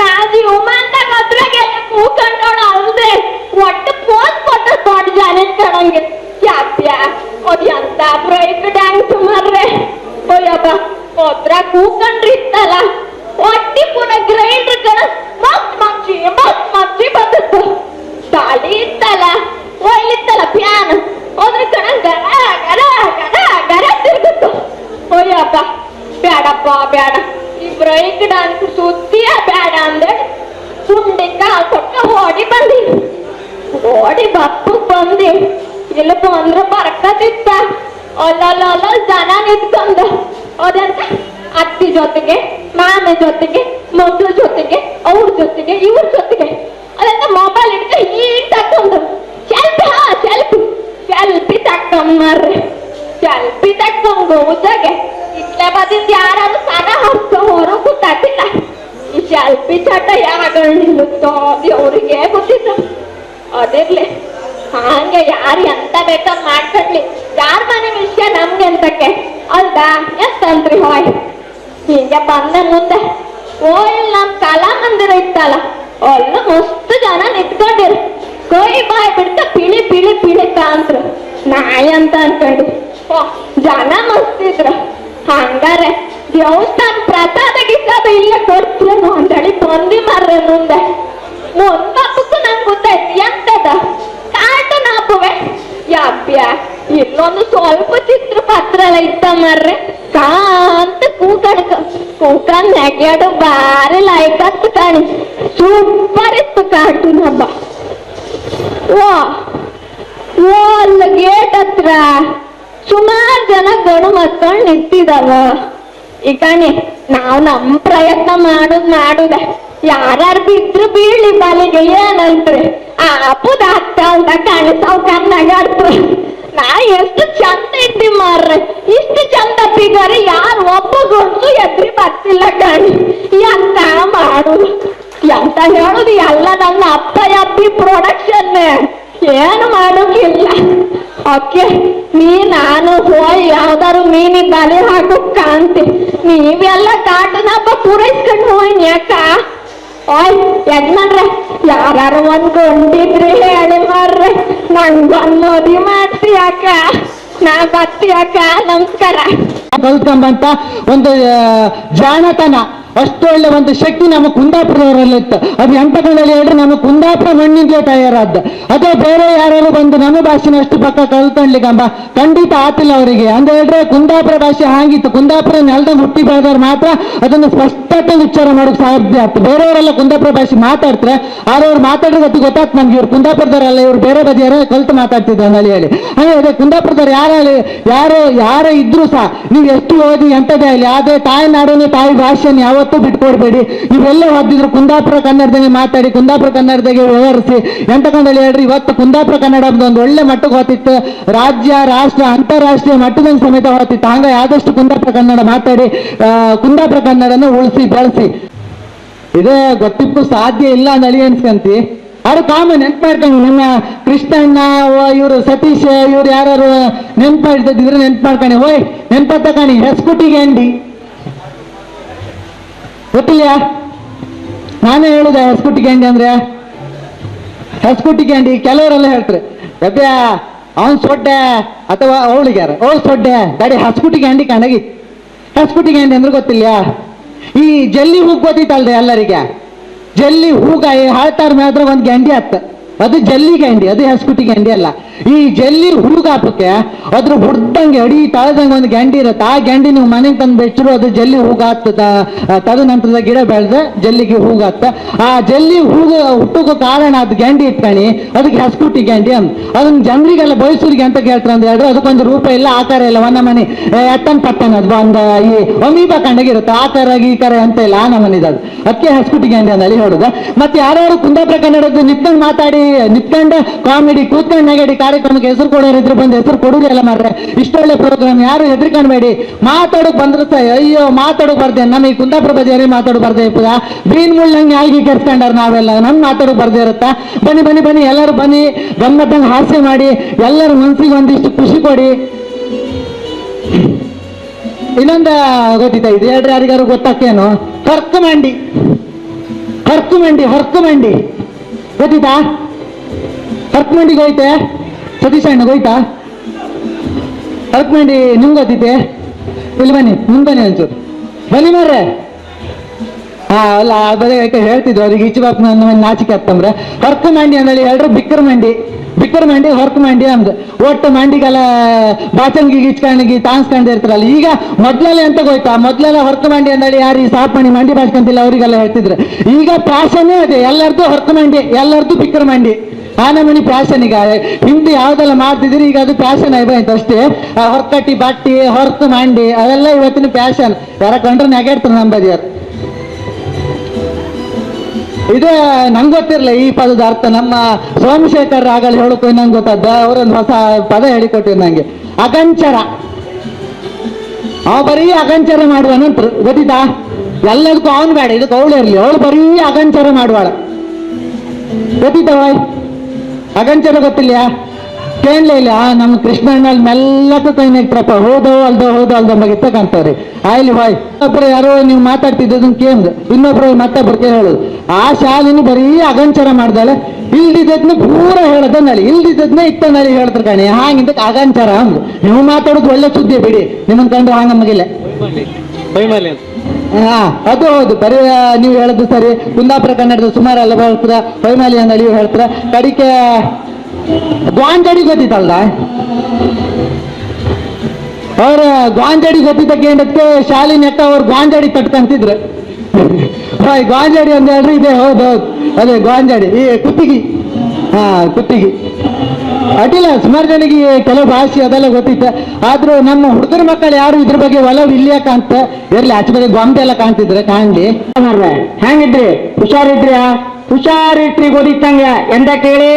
ನಾ ಜೀವಮಾನ್ದಾಗ ಅದ್ರಾಗೆಲ್ಲ ಕೂಕಂಡೋಣ ಅಲ್ದೆ. ಒಟ್ಟು ಪೋಸ್ ಕೊಟ್ಟ ದೊಡ್ಡ ಜನ ಕಣಂಗೆ. ಯಾಪ್ಯ ಅದ್ ಎಂತ ಬ್ರೈಕ್ ಡ್ಯಾನ್ಸ್ ಮಾರ್ರೆ. ಓಯಪ್ಪ ಒದ್ರ ಕೂಕಂಡ್ರಿ ಇತ್ತಲ್ಲ ಒಟ್ಟಿ ಪುನಃ ಗ್ರೈಂಡರ್ ಕಣ ಮತ್ ಮಂಚಿ ಮಸ್ತ್ ಮಂಚಿ ಬಂದದ್ದು ತಾಳಿ ಇತ್ತಲ್ಲ ಒಯ್ಲಿತ್ತಲ್ಲ ಪ್ಯಾನ್ ಅದ್ರ ಕಣ ಗರ ಗರ ಗರ ಗರ ತಿರುಗುತ್ತು. ಓಯಪ್ಪ ಬ್ಯಾಡಪ್ಪ, ಬ್ಯಾಡ. ಈ ಬ್ರೈಕ್ ಡ್ಯಾನ್ಸ್ ಸುದ್ದಿಯ ಬ್ಯಾಡ ಅಂದ್ರೆ ಸುಂಡಿ ಕಾಲ್ ಕೊಟ್ಟ ಓಡಿ ಬಂದಿ. ಓಡಿ ಬಪ್ಪು ಬಂದಿ. ಇಲ್ಲಿ ಬಂದ್ರ ಬರ್ಕತಿತ್ತ ಅಲ್ಲಲ್ಲ ಜನ ನಿಂತ್ಕೊಂಡ ಅದಂತ ಅತ್ತಿ ಜೊತೆಗೆ ಮಾಮೆ ಜೊತೆಗೆ ಮಕ್ಳ ಜೊತೆಗೆ ಅವ್ರ ಜೊತೆಗೆ ಇವ್ರ ಜೊತೆಗೆ ಅದಂತ ಮೊಬೈಲ್ ಹಿಡ್ಕ ಹೀಗ್ ತಕ್ಕೊಂಡು ಸೆಲ್ಫಿ ಹಾ ಸೆಲ್ಫಿ ಸೆಲ್ಫಿ ತಕ್ಕಂಬರ್ರಿ ಸೆಲ್ಫಿ ತಕ್ಕೊಂಡ್ ಹೋದಾಗೆ ಇಟ್ಲೆ ಬದಿಂದ ಯಾರು ಸರ ಹಾಕ್ತೋ ಹೊರ ಗೊತ್ತಾಗ್ತಿಲ್ಲ ಈ ಸೆಲ್ಫಿ ಚಟ ಯಾವಾಗ ನಿಲ್ಲುತ್ತೋ ಅವ್ರಿಗೆ ಗೊತ್ತಿತ್ತು ಅದಿರ್ಲಿ ಹಂಗೆ ಯಾರು ಎಂತ ಬೇಕಾದ್ ಮಾಡ್ಕೊಡ್ಲಿ ಯಾರ ಮನೆ ವಿಷಯ ನಮ್ಗೆ ಅಂತಕ್ಕೆ ಅಲ್ದಾ ಎಂತಂತ್ರಿ ಹೋಯ್? ಹೀಗೆ ಬಂದ ಮುಂದೆ ಓ ಇಲ್ಲಿ ನಮ್ ಕಲಾ ಮಂದಿರ ಇತ್ತಲ್ಲ, ಅಲ್ಲ ಮಸ್ತ್ ಜನ ನಿಂತ್ಕೊಂಡಿರು. ಕೋಯಿ ಬಾಯ್ ಬಿಡ್ತ ಪಿಳಿ ಪಿಳಿ ಪಿಳಿ ಕಾಂತ್ರು ನಾಯಿ ಅಂತ ಅನ್ಕೊಂಡು. ಜನ ಮಸ್ತಿದ್ರು ಹಂಗಾರೆ ದೇವಸ್ಥಾನ ಪ್ರಸಾದ ಗಿಸಾದ ಇಲ್ಲ ಅಂತ ಅಂತೇಳಿ ಬಂದಿ ಮಾರ್ರೆ ಮುಂದೆ. ಮುಂದಕ್ಕೂ ನಂಗೆ ಗೊತ್ತಾಯ್ತು ಎಂತದ? ಕಾರ್ಟೂನ್ ನಾಪುವೆ ಯಾಪ್ಯ, ಇಲ್ಲೊಂದು ಸ್ವಲ್ಪ ಚಿತ್ರ ಪತ್ರ ಎಲ್ಲ ಇತ್ತ ಮಾರ್ರೆ. ಕಾಂತ ಕೂಕಡ್ಕ. ಕೂಕಣ್ ನೆಗ್ಯಾಡ ಬಾರಿ ಲೈಕ್ ಹತ್ತು ಕಾಣಿ. ಸೂಪರ್ ಇತ್ತು ಕಾರ್ಟೂನ್ ಹಬ್ಬ. ಓ ಓ, ಅಲ್ಲ ಗೇಟ್ ಹತ್ರ ಸುಮಾರು ಜನ ಗಣು ಮಕ್ಕಳು ನಿಂತಿದಾವ. ಈ ಕಾಣಿ, ನಾವು ನಮ್ ಪ್ರಯತ್ನ ಮಾಡುದ್ ಮಾಡುದೆ. ಯಾರು ಬಿದ್ರು ಬೀಳಿ ಬಾಲಿಗೆ ಏನಂತ್ರಿ ಆ ಅಪ್ಪದ ಅತ್ತ ಅಂತ ಕಾಣಿಸ್ತಾವ್ ಆಡ್ತು ನಾ ಎಷ್ಟು ಚಂದ ಇದ್ದಿ ಮಾರ್ರೆ. ಇಷ್ಟು ಚಂದ ಬಿಗರಿ ಯಾರು ಒಬ್ಬ ಗಂಡ್ಸು ಎದ್ರಿ ಬರ್ತಿಲ್ಲ ಕಾಣಿ. ಎಂತ ಮಾಡು. ಎಂತ ಹೇಳುದು ಎಲ್ಲ ನನ್ನ ಅಪ್ಪ ಅಪ್ಪಿ ಪ್ರೊಡಕ್ಷನ್ ಏನು ಮಾಡೋಕಿಲ್ಲ. ಓಕೆ, ನೀ ನಾನು ಹೋಯ್ ಯಾವ್ದಾರು ಮೀನಿ ಬಲೆ ಹಾಕು ಕಾಂತಿ ನೀವೆಲ್ಲ ಕಾಟನ ಹಬ್ಬ ಪೂರೈಸ್ಕೊಂಡು ಹೋಯ್ ಯಾಕ ಓಯ್, ಯಜಮಾನ್ರೆ ಯಾರು ಒಂದ್ ಕೊಂಡಿದ್ರಿ ಹೇಳಿ ಮಾರ್ರೆ. ನಂಗೊಂದ್ ಮೋದಿ ಮಾಡ್ತಿ ಅಕ್ಕ. ನಾ ಬರ್ತಿ ಅಕ್ಕ, ನಮಸ್ಕಾರ. ಕಲ್ತ್ಕೊಂಬಂತ ಒಂದು ಜಾಣತನ. ಅಷ್ಟು ಒಳ್ಳೆ ಒಂದು ಶಕ್ತಿ ನಮ್ಮ ಕುಂದಾಪುರದವರಲ್ಲಿತ್ತು ಅದು ಎಂಟಗಳಲ್ಲಿ ಹೇಳಿದ್ರೆ ನಮ್ಮ ಕುಂದಾಪುರ ಮಣ್ಣಿಂದಲೇ ತಯಾರಾದ ಅದೇ ಬೇರೆ ಯಾರು ಬಂದು ನಮ್ಮ ಭಾಷೆನ ಅಷ್ಟು ಪಕ್ಕ ಕಲ್ತ್ಕೊಂಡ್ಲಿಕ್ಕಂಬ ಖಂಡಿತ ಆತಿಲ್ಲ ಅವರಿಗೆ. ಅಂದ್ರೆ ಹೇಳಿದ್ರೆ ಕುಂದಾಪುರ ಭಾಷೆ ಹಾಗಿತ್ತು. ಕುಂದಾಪುರ ನೆಲದ ಹುಟ್ಟಿ ಬೆಳೆದವ್ರು ಮಾತ್ರ ಅದನ್ನು ಸ್ಪಷ್ಟತೆ ಉಚ್ಚಾರ ಮಾಡೋಕೆ ಸಾಧ್ಯ ಆಯ್ತು ಬೇರೆಯವರೆಲ್ಲ ಕುಂದಾಪುರ ಭಾಷೆ ಮಾತಾಡ್ತಾರೆ. ಆದ್ರೆ ಅವ್ರು ಗೊತ್ತು ಗೊತ್ತಾಗ್ತು ನಮ್ಗೆ. ಇವ್ರು ಕುಂದಾಪುರದವರೆಲ್ಲ, ಇವ್ರು ಬೇರೆ ಬದಿಯಾರ ಕಲ್ತು ಮಾತಾಡ್ತಿದ್ರು ಅಂದಲ್ಲಿ ಹೇಳಿ ಹಾಗೆ ಅದೇ ಕುಂದಾಪುರದವ್ರು ಯಾರು ಯಾರು, ಯಾರೇ ಇದ್ರು ಸಹ, ನೀವು ಎಷ್ಟು ಓದಿ ಎಂಥದೇ ಆಗಲಿ, ಅದೇ ತಾಯಿ ನಾಡನ್ನು ತಾಯಿ ಭಾಷೆಯನ್ನು ಯಾವತ್ತೂ ಬಿಟ್ಕೊಡ್ಬೇಡಿ ಇವೆಲ್ಲ ಓದಿದ್ರು ಕುಂದಾಪುರ ಕನ್ನಡದಲ್ಲಿ ಮಾತಾಡಿ, ಕುಂದಾಪುರ ಕನ್ನಡದಾಗೆ ವ್ಯವಹರಿಸಿ. ಎಂತಕೊಂಡಲ್ಲಿ ಹೇಳ್ರಿ, ಇವತ್ತು ಕುಂದಾಪುರ ಕನ್ನಡ ಒಂದು ಒಳ್ಳೆ ಮಟ್ಟಕ್ಕೆ ಹೋತಿತ್ತು ರಾಜ್ಯ, ರಾಷ್ಟ್ರ, ಅಂತಾರಾಷ್ಟ್ರೀಯ ಮಟ್ಟದೊಂದು ಸಮೇತ ಹೋತಿತ್ತು ಹಂಗ ಆದಷ್ಟು ಕುಂದಾಪುರ ಕನ್ನಡ ಮಾತಾಡಿ ಕುಂದಾಪುರ ಕನ್ನಡನ ಉಳಿಸಿ, ಬೆಳೆಸಿ. ಇದೇ ಗೊತ್ತಿಪ್ಪು ಸಾಧ್ಯ ಇಲ್ಲ ನಳಿ ಅನ್ಸ್ಕಂತಿ ಅವ್ರು ಕಾಮನ್ ನೆನ್ಪು ಮಾಡ್ಕೊಂಡು ನಿಮ್ಮ ಕೃಷ್ಣಣ್ಣ ಇವರು ಸತೀಶ್, ಇವ್ರು ಯಾರು ನೆನ್ಪು ಮಾಡಿದ್ರೆ ನೆನ್ಪು ಮಾಡ್ಕೊಂಡು ಓಯ್ ನೆನ್ಪ ಕಾಣಿ. ಹೆಸ್ಕುಟಿಗೆ ಅಂಡಿ. ಗೊತ್ತಿಲ್ಲ ನಾನೇ ಹೇಳುದ ಹೆಸ್ಕುಟ್ಟಿ ಕ್ಯಾಂಡಿ ಅಂದ್ರೆ? ಹೆಸ್ಕುಟ್ಟಿ ಕ್ಯಾಂಡಿ ಕೆಲವರೆಲ್ಲ ಹೇಳ್ತಾರೆ ಯಪ್ಪ ಅವನ್ ಸೊಡ್ಡೆ ಅಥವಾ ಅವಳಿಗ್ಯಾರ ಅವಳು ಸೊಡ್ಡೆ? ಗಾಡಿ ಹಸ್ಕುಟಿ ಕ್ಯಾಂಡಿ ಕಂಡಾಗಿ ಹಸ್ಕುಟಿ ಕ್ಯಾಂಡಿ ಅಂದ್ರೆ ಗೊತ್ತಿಲ್ಲ ಈ ಜಲ್ಲಿ ಹೂಗ್ ಗೊತ್ತಿತ್ತಲ್ರಿ ಎಲ್ಲರಿಗೆ. ಜಲ್ಲಿ ಹೂಗಾಯಿ ಹಾಳ್ತಾರ ಮಾತ್ರ ಒಂದು ಗ್ಯಾಂಡಿ ಹತ್ತ ಅದು ಜಲ್ಲಿ ಗ್ಯಾಂಡಿ ಅದು ಹಸ್ಕುಟಿ ಗ್ಯಾಂಡಿ ಅಲ್ಲ. ಈ ಜಲ್ಲಿ ಹೂಗಾಪಕ್ಕೆ ಅದ್ರ ಹುಡ್ದಂಗೆ ಅಡಿ ತಳದಂಗೆ ಒಂದು ಗ್ಯಾಂಡಿ ಇರುತ್ತೆ. ಆ ಗ್ಯಾಂಡಿ ನೀವು ಮನೆಗೆ ತಂದು ಬೆಚ್ಚರು, ಅದು ಜಲ್ಲಿ ಹೂಗಾತು ತದ ನಂತರದ ಗಿಡ ಬೆಳೆದ ಜಲ್ಲಿಗೆ ಹೂಗಾಗ್ತ. ಆ ಜಲ್ಲಿ ಹೂಗ ಹುಟ್ಟೋಕೆ ಕಾರಣ ಅದು ಗ್ಯಾಂಡಿ ಇಟ್ಕಣಿ, ಅದಕ್ಕೆ ಹಸ್ಕುಟಿ ಗ್ಯಾಂಡಿ ಅಂತ ಅದನ್ನ ಜನರಿಗೆಲ್ಲ ಬಯಸೂರಿಗೆ ಅಂತ ಕೇಳ್ತಾರೆ ಅಂತ ಹೇಳಿದ್ರೆ ಅದಕ್ಕೊಂದು ರೂಪ ಇಲ್ಲ, ಆಕಾರ ಇಲ್ಲ. ಒಂದ ಮನೆ ಎತ್ತನ್ ಪಟ್ಟನ್ ಅದು, ಒಂದು ಈ ಒಮೀಬ ಕಂಡಾಗಿರುತ್ತೆ ಈ ಥರ ಅಂತ ಇಲ್ಲ, ಆ ನಮನಿದ ಅದು. ಅದಕ್ಕೆ ಹಸ್ಕುಟಿ ಗ್ಯಾಂಡಿ ಅಂತ ಹೇಳಿ ಹೇಳುದು. ಮತ್ತೆ ಯಾರ್ಯಾರು ಕುಂದಾಪುರ ಕನ್ನಡದ್ದು ನಿತ್ತಂಗೆ ಮಾತಾಡಿ ನಿತ್ಕೊಂಡು ಕಾಮಿಡಿ, ಕೂತ್ಕೊಂಡು ನೆಗಡಿ ಕಾರ್ಯಕ್ರಮಕ್ಕೆ ಹೆಸರು ಕೊಡೋರು ಇದ್ರು ಬಂದು ಹೆಸರು ಕೊಡೋರು ಎಲ್ಲ ಮಾರ್ರೆ. ಇಷ್ಟೊಳ್ಳೆ ಪ್ರೋಗ್ರಾಮ್ ಯಾರು ಹೆದರ್ಕೊಂಡ್ಬೇಡಿ ಮಾತಾಡೋಕ್ ಬಂದ್ರೆ ಅಯ್ಯೋ, ಮಾತಾಡೋಕ್ ಬರ್ದೆ. ನಮಗೆ ಕುಂದಾಪುರ ಬದಿಯರಿ ಮಾತಾಡೋ ಬರ್ದೆ ಇಪ್ಪದ? ಬೀನ್ ಮುಳ್ಳಂಗೆ ಆಗಿ ಕೆರ್ಸ್ಕೊಂಡಾರ ನಾವೆಲ್ಲ. ನಮ್ ಮಾತಾಡೋಕ್ ಬರ್ದೇ ಇರುತ್ತಾ? ಬನ್ನಿ ಬನ್ನಿ ಬನ್ನಿ, ಎಲ್ಲರೂ ಬನ್ನಿ. ಗಮ್ಮತ್ತಂಗೆ ಹಾಸ್ಯ ಮಾಡಿ, ಎಲ್ಲರ ಮನ್ಸಿಗೆ ಒಂದಿಷ್ಟು ಖುಷಿ ಕೊಡಿ. ಇನ್ನೊಂದು ಗೊತ್ತಿತ್ತ ಇದು ಹೇಳ್ರಿ ಯಾರಿಗಾರು ಗೊತ್ತಾಕೇನು ಹೊರ್ಕು ಮಂಡಿ ಹೊರ್ಕು ಮಂಡಿ ಹೊರ್ಕು ಮಂಡಿ ಗೊತ್ತಿತ್ತಾ ಹೊರ್ಕು ಮಂಡಿಗೆ ಹೋಯ್ತೆ ಸತೀಶ್ ಅಣ್ಣಗೆ ಹೋಯ್ತಾ ಹೊರ್ಕು ಮಂಡಿ ನಿಮ್ಗೆ ಇಲ್ಲ ಇಲ್ಲಿ ಬನ್ನಿ ಮುಂದೆ ಬನ್ನಿ ಒಂಚೂರು ಬನ್ನಿ ಮಾರ್ರೆ ಅಲ್ಲ ಬರೀ ಯಾಕೆ ಹೇಳ್ತಿದ್ರು? ಅವ್ರಿಗೆ ಈಚೆ ಬಾಪ್ ನನ್ನ ನಾಚಿಕೆ ಹತ್ತಂದ್ರೆ ಹೊರ್ಕು ಮಂಡಿ ಅಂದೇಳಿ ಹೇಳ್ರು ಬಿಕ್ಕರ್ ಮಂಡಿ. ಬಿಕ್ಕರ್ ಮಂಡಿ ಹೊರ್ಕು ಮಂಡಿ ಅಂದ್ ಒಟ್ಟು ಮಂಡಿಗೆಲ್ಲ ಬಾಚಂಗಿ ಇಚ್ಕಂಡಿಗೆ ತಾನ್ಸ್ಕೊಂಡು ಇರ್ತಾರಲ್ಲ, ಈಗ ಮೊದ್ಲೆಲ್ಲ ಅಂತ ಗೊತ್ತಾ? ಮೊದ್ಲೆಲ್ಲ ಹೊರ್ಕು ಮಂಡಿ ಅಂದೇಳಿ ಯಾರು ಈ ಸಾಪಣಿ ಮಂಡಿ ಬಾಚ್ಕೊಂತಿಲ್ಲ, ಅವರಿಗೆಲ್ಲ ಹೇಳ್ತಿದ್ರು. ಈಗ ಫ್ಯಾಷನ್ನೇ ಅದೇ, ಎಲ್ಲರದ್ದು ಹೊರ್ಕು ಮಂಡಿ, ಎಲ್ಲರದ್ದು ಬಿಕ್ಕರ್ ಮಂಡಿ. ಆನಮಣಿ ಫ್ಯಾಷನ್ ಈಗ. ಹಿಂದೆ ಯಾವ್ದೆಲ್ಲ ಮಾಡ್ತಿದ್ರಿ ಈಗ ಅದು ಫ್ಯಾಷನ್ ಆಯ್ತು ಅಷ್ಟೇ. ಹೊರ್ಕಟ್ಟಿ ಬಟ್ಟಿ ಹೊರ್ತು ಮಂಡಿ, ಅವೆಲ್ಲ ಇವತ್ತಿನ ಫ್ಯಾಷನ್. ಯಾರ ಕಂಡ್ರೆ ನೆಗೆಡ್ತಾರೆ ನಮ್ಮ ಬದಿಯರು ಇದು ನಂಗೆ ಗೊತ್ತಿರಲಿಲ್ಲ ಈ ಪದದ ಅರ್ಥ ನಮ್ಮ ಸೋಮಶೇಖರ್ ಆಗಲಿ ಹೇಳಕ್ಕೂ ನಂಗೆ ಗೊತ್ತದ್ದ, ಅವರೊಂದು ಹೊಸ ಪದ ಹೇಳಿಕೊಟ್ಟಿರು ನಂಗೆ. ಅಗಂಚರ. ಅವ ಬರೀ ಅಗಂಚರ ಮಾಡುವ ನಂತರ ಗೊತ್ತಿತ್ತಾ? ಎಲ್ಲದಕ್ಕೂ ಅವನು ಬೇಡ, ಇದಕ್ಕೆ ಅವಳು ಇರಲಿ. ಅವಳು ಬರೀ ಅಗಂಚರ ಮಾಡುವಾಳ. ಗೊತ್ತಿತ್ತ ಅಗಂಚರ ಗೊತ್ತಿಲ್ಲ ಕೇಳಲೇ ಇಲ್ಲ ಆ, ನಮ್ಮ ಕೃಷ್ಣಣ್ಣಲ್ಲಿ ಮೆಲ್ಲಕ್ಕೆ ಕೈ ನೆಕ್ಟ್ರಪ್ಪ ಹೋದೋ ಅಲ್ದೋ ಹೋದೋ ಅಲ್ದೋ ಬಗ್ಗೆ ಕಾಣ್ತಾವ್ರಿ. ಆಯ್ಲಿ ಬಾಯ್ ಒಬ್ಬರು ಯಾರೋ ನೀವು ಮಾತಾಡ್ತಿದ್ದದನ್ನ ಕೇಂದ್ರ ಇನ್ನೊಬ್ರು ಮತ್ತೊಬ್ರು ಹೇಳೋದು. ಆ ಶಾಲಿನಿ ಬರೀ ಅಗಂಚರ ಮಾಡ್ದಾಳೆ. ಇಲ್ದಿದ್ದದ್ನ ಪೂರ ಹೇಳದನ್ನಳಿ ಇಲ್ದಿದ್ದದ್ನ ನಳಿ ಹೇಳ್ತಾರೆ ಕಣಿ. ಹಾಗಿಂದ ಅಗಂಚರ ಅಂದ್ರು ನೀವು ಮಾತಾಡೋದು ಒಳ್ಳೆ ಸುದ್ದಿ ಬಿಡಿ. ನಿಮ್ಮನ್ ಕಂಡು ಹಾಂಗ ನಮಗಿಲ್ಲ. ಹಾ ಅದು ಹೌದು. ಬರೀ ನೀವು ಹೇಳದ್ದು ಸರಿ. ಕುಂದಾಪುರ ಕನ್ನಡದ ಸುಮಾರು ಎಲ್ಲ ಹೇಳ್ತೀರ ಹೊಯ್ಮಾಲಿ ಅಂತ ನೀವು ಹೇಳ್ತೀರ. ಕಡಿಕೆ ಗ್ವಾಂಜಡಿ ಗೊತ್ತಿತ್ತಲ್ಲ ಅವ್ರ ಗ್ವಾಂಜಡಿ ಗೊತ್ತಿದ್ದಕ್ಕೆ ಏನಕ್ಕೆ ಶಾಲಿ ನೆಟ್ಟ ಅವ್ರು ಗ್ವಾಂಜಡಿ ತಟ್ಕಂತಿದ್ರು ಹಾಯ್, ಗ್ವಾಂಜಡಿ ಅಂತ ಹೇಳ್ರಿ ಇದೆ, ಹೌದು ಹೌದು. ಅದೇ, ಗ್ವಾಂಜಡಿ, ಈ ಕುತ್ತಿಗೆ. ಹಾ, ಕುತ್ತಿಗೆ. ಅಡ್ಡಿಲ್ಲ, ಸುಮಾರು ಜನಕ್ಕೆ ಕೆಲವು ಭಾಷೆ ಅದೆಲ್ಲ ಗೊತ್ತಿತ್ತು. ಆದ್ರೂ ನಮ್ಮ ಹುಡುಗರ ಮಕ್ಕಳು ಯಾರು ಇದ್ರ ಬಗ್ಗೆ ಒಲವು ಇಲ್ಲಿಯ ಕಾಣ್ತ ಇರ್ಲಿ, ಆಚೆ ಬಗ್ಗೆ ಗೊಂಬೆ ಎಲ್ಲ ಕಾಣ್ತಿದ್ರೆ, ಕಾಣ್ಲಿ. ಹೆಂಗಿದ್ರಿ ಹುಷಾರಿದ್ರಿ ಹುಷಾರಿಟ್ರಿ ಗೊದಿತ್ತಂಗ ಎಂದ ಕೇಳಿ,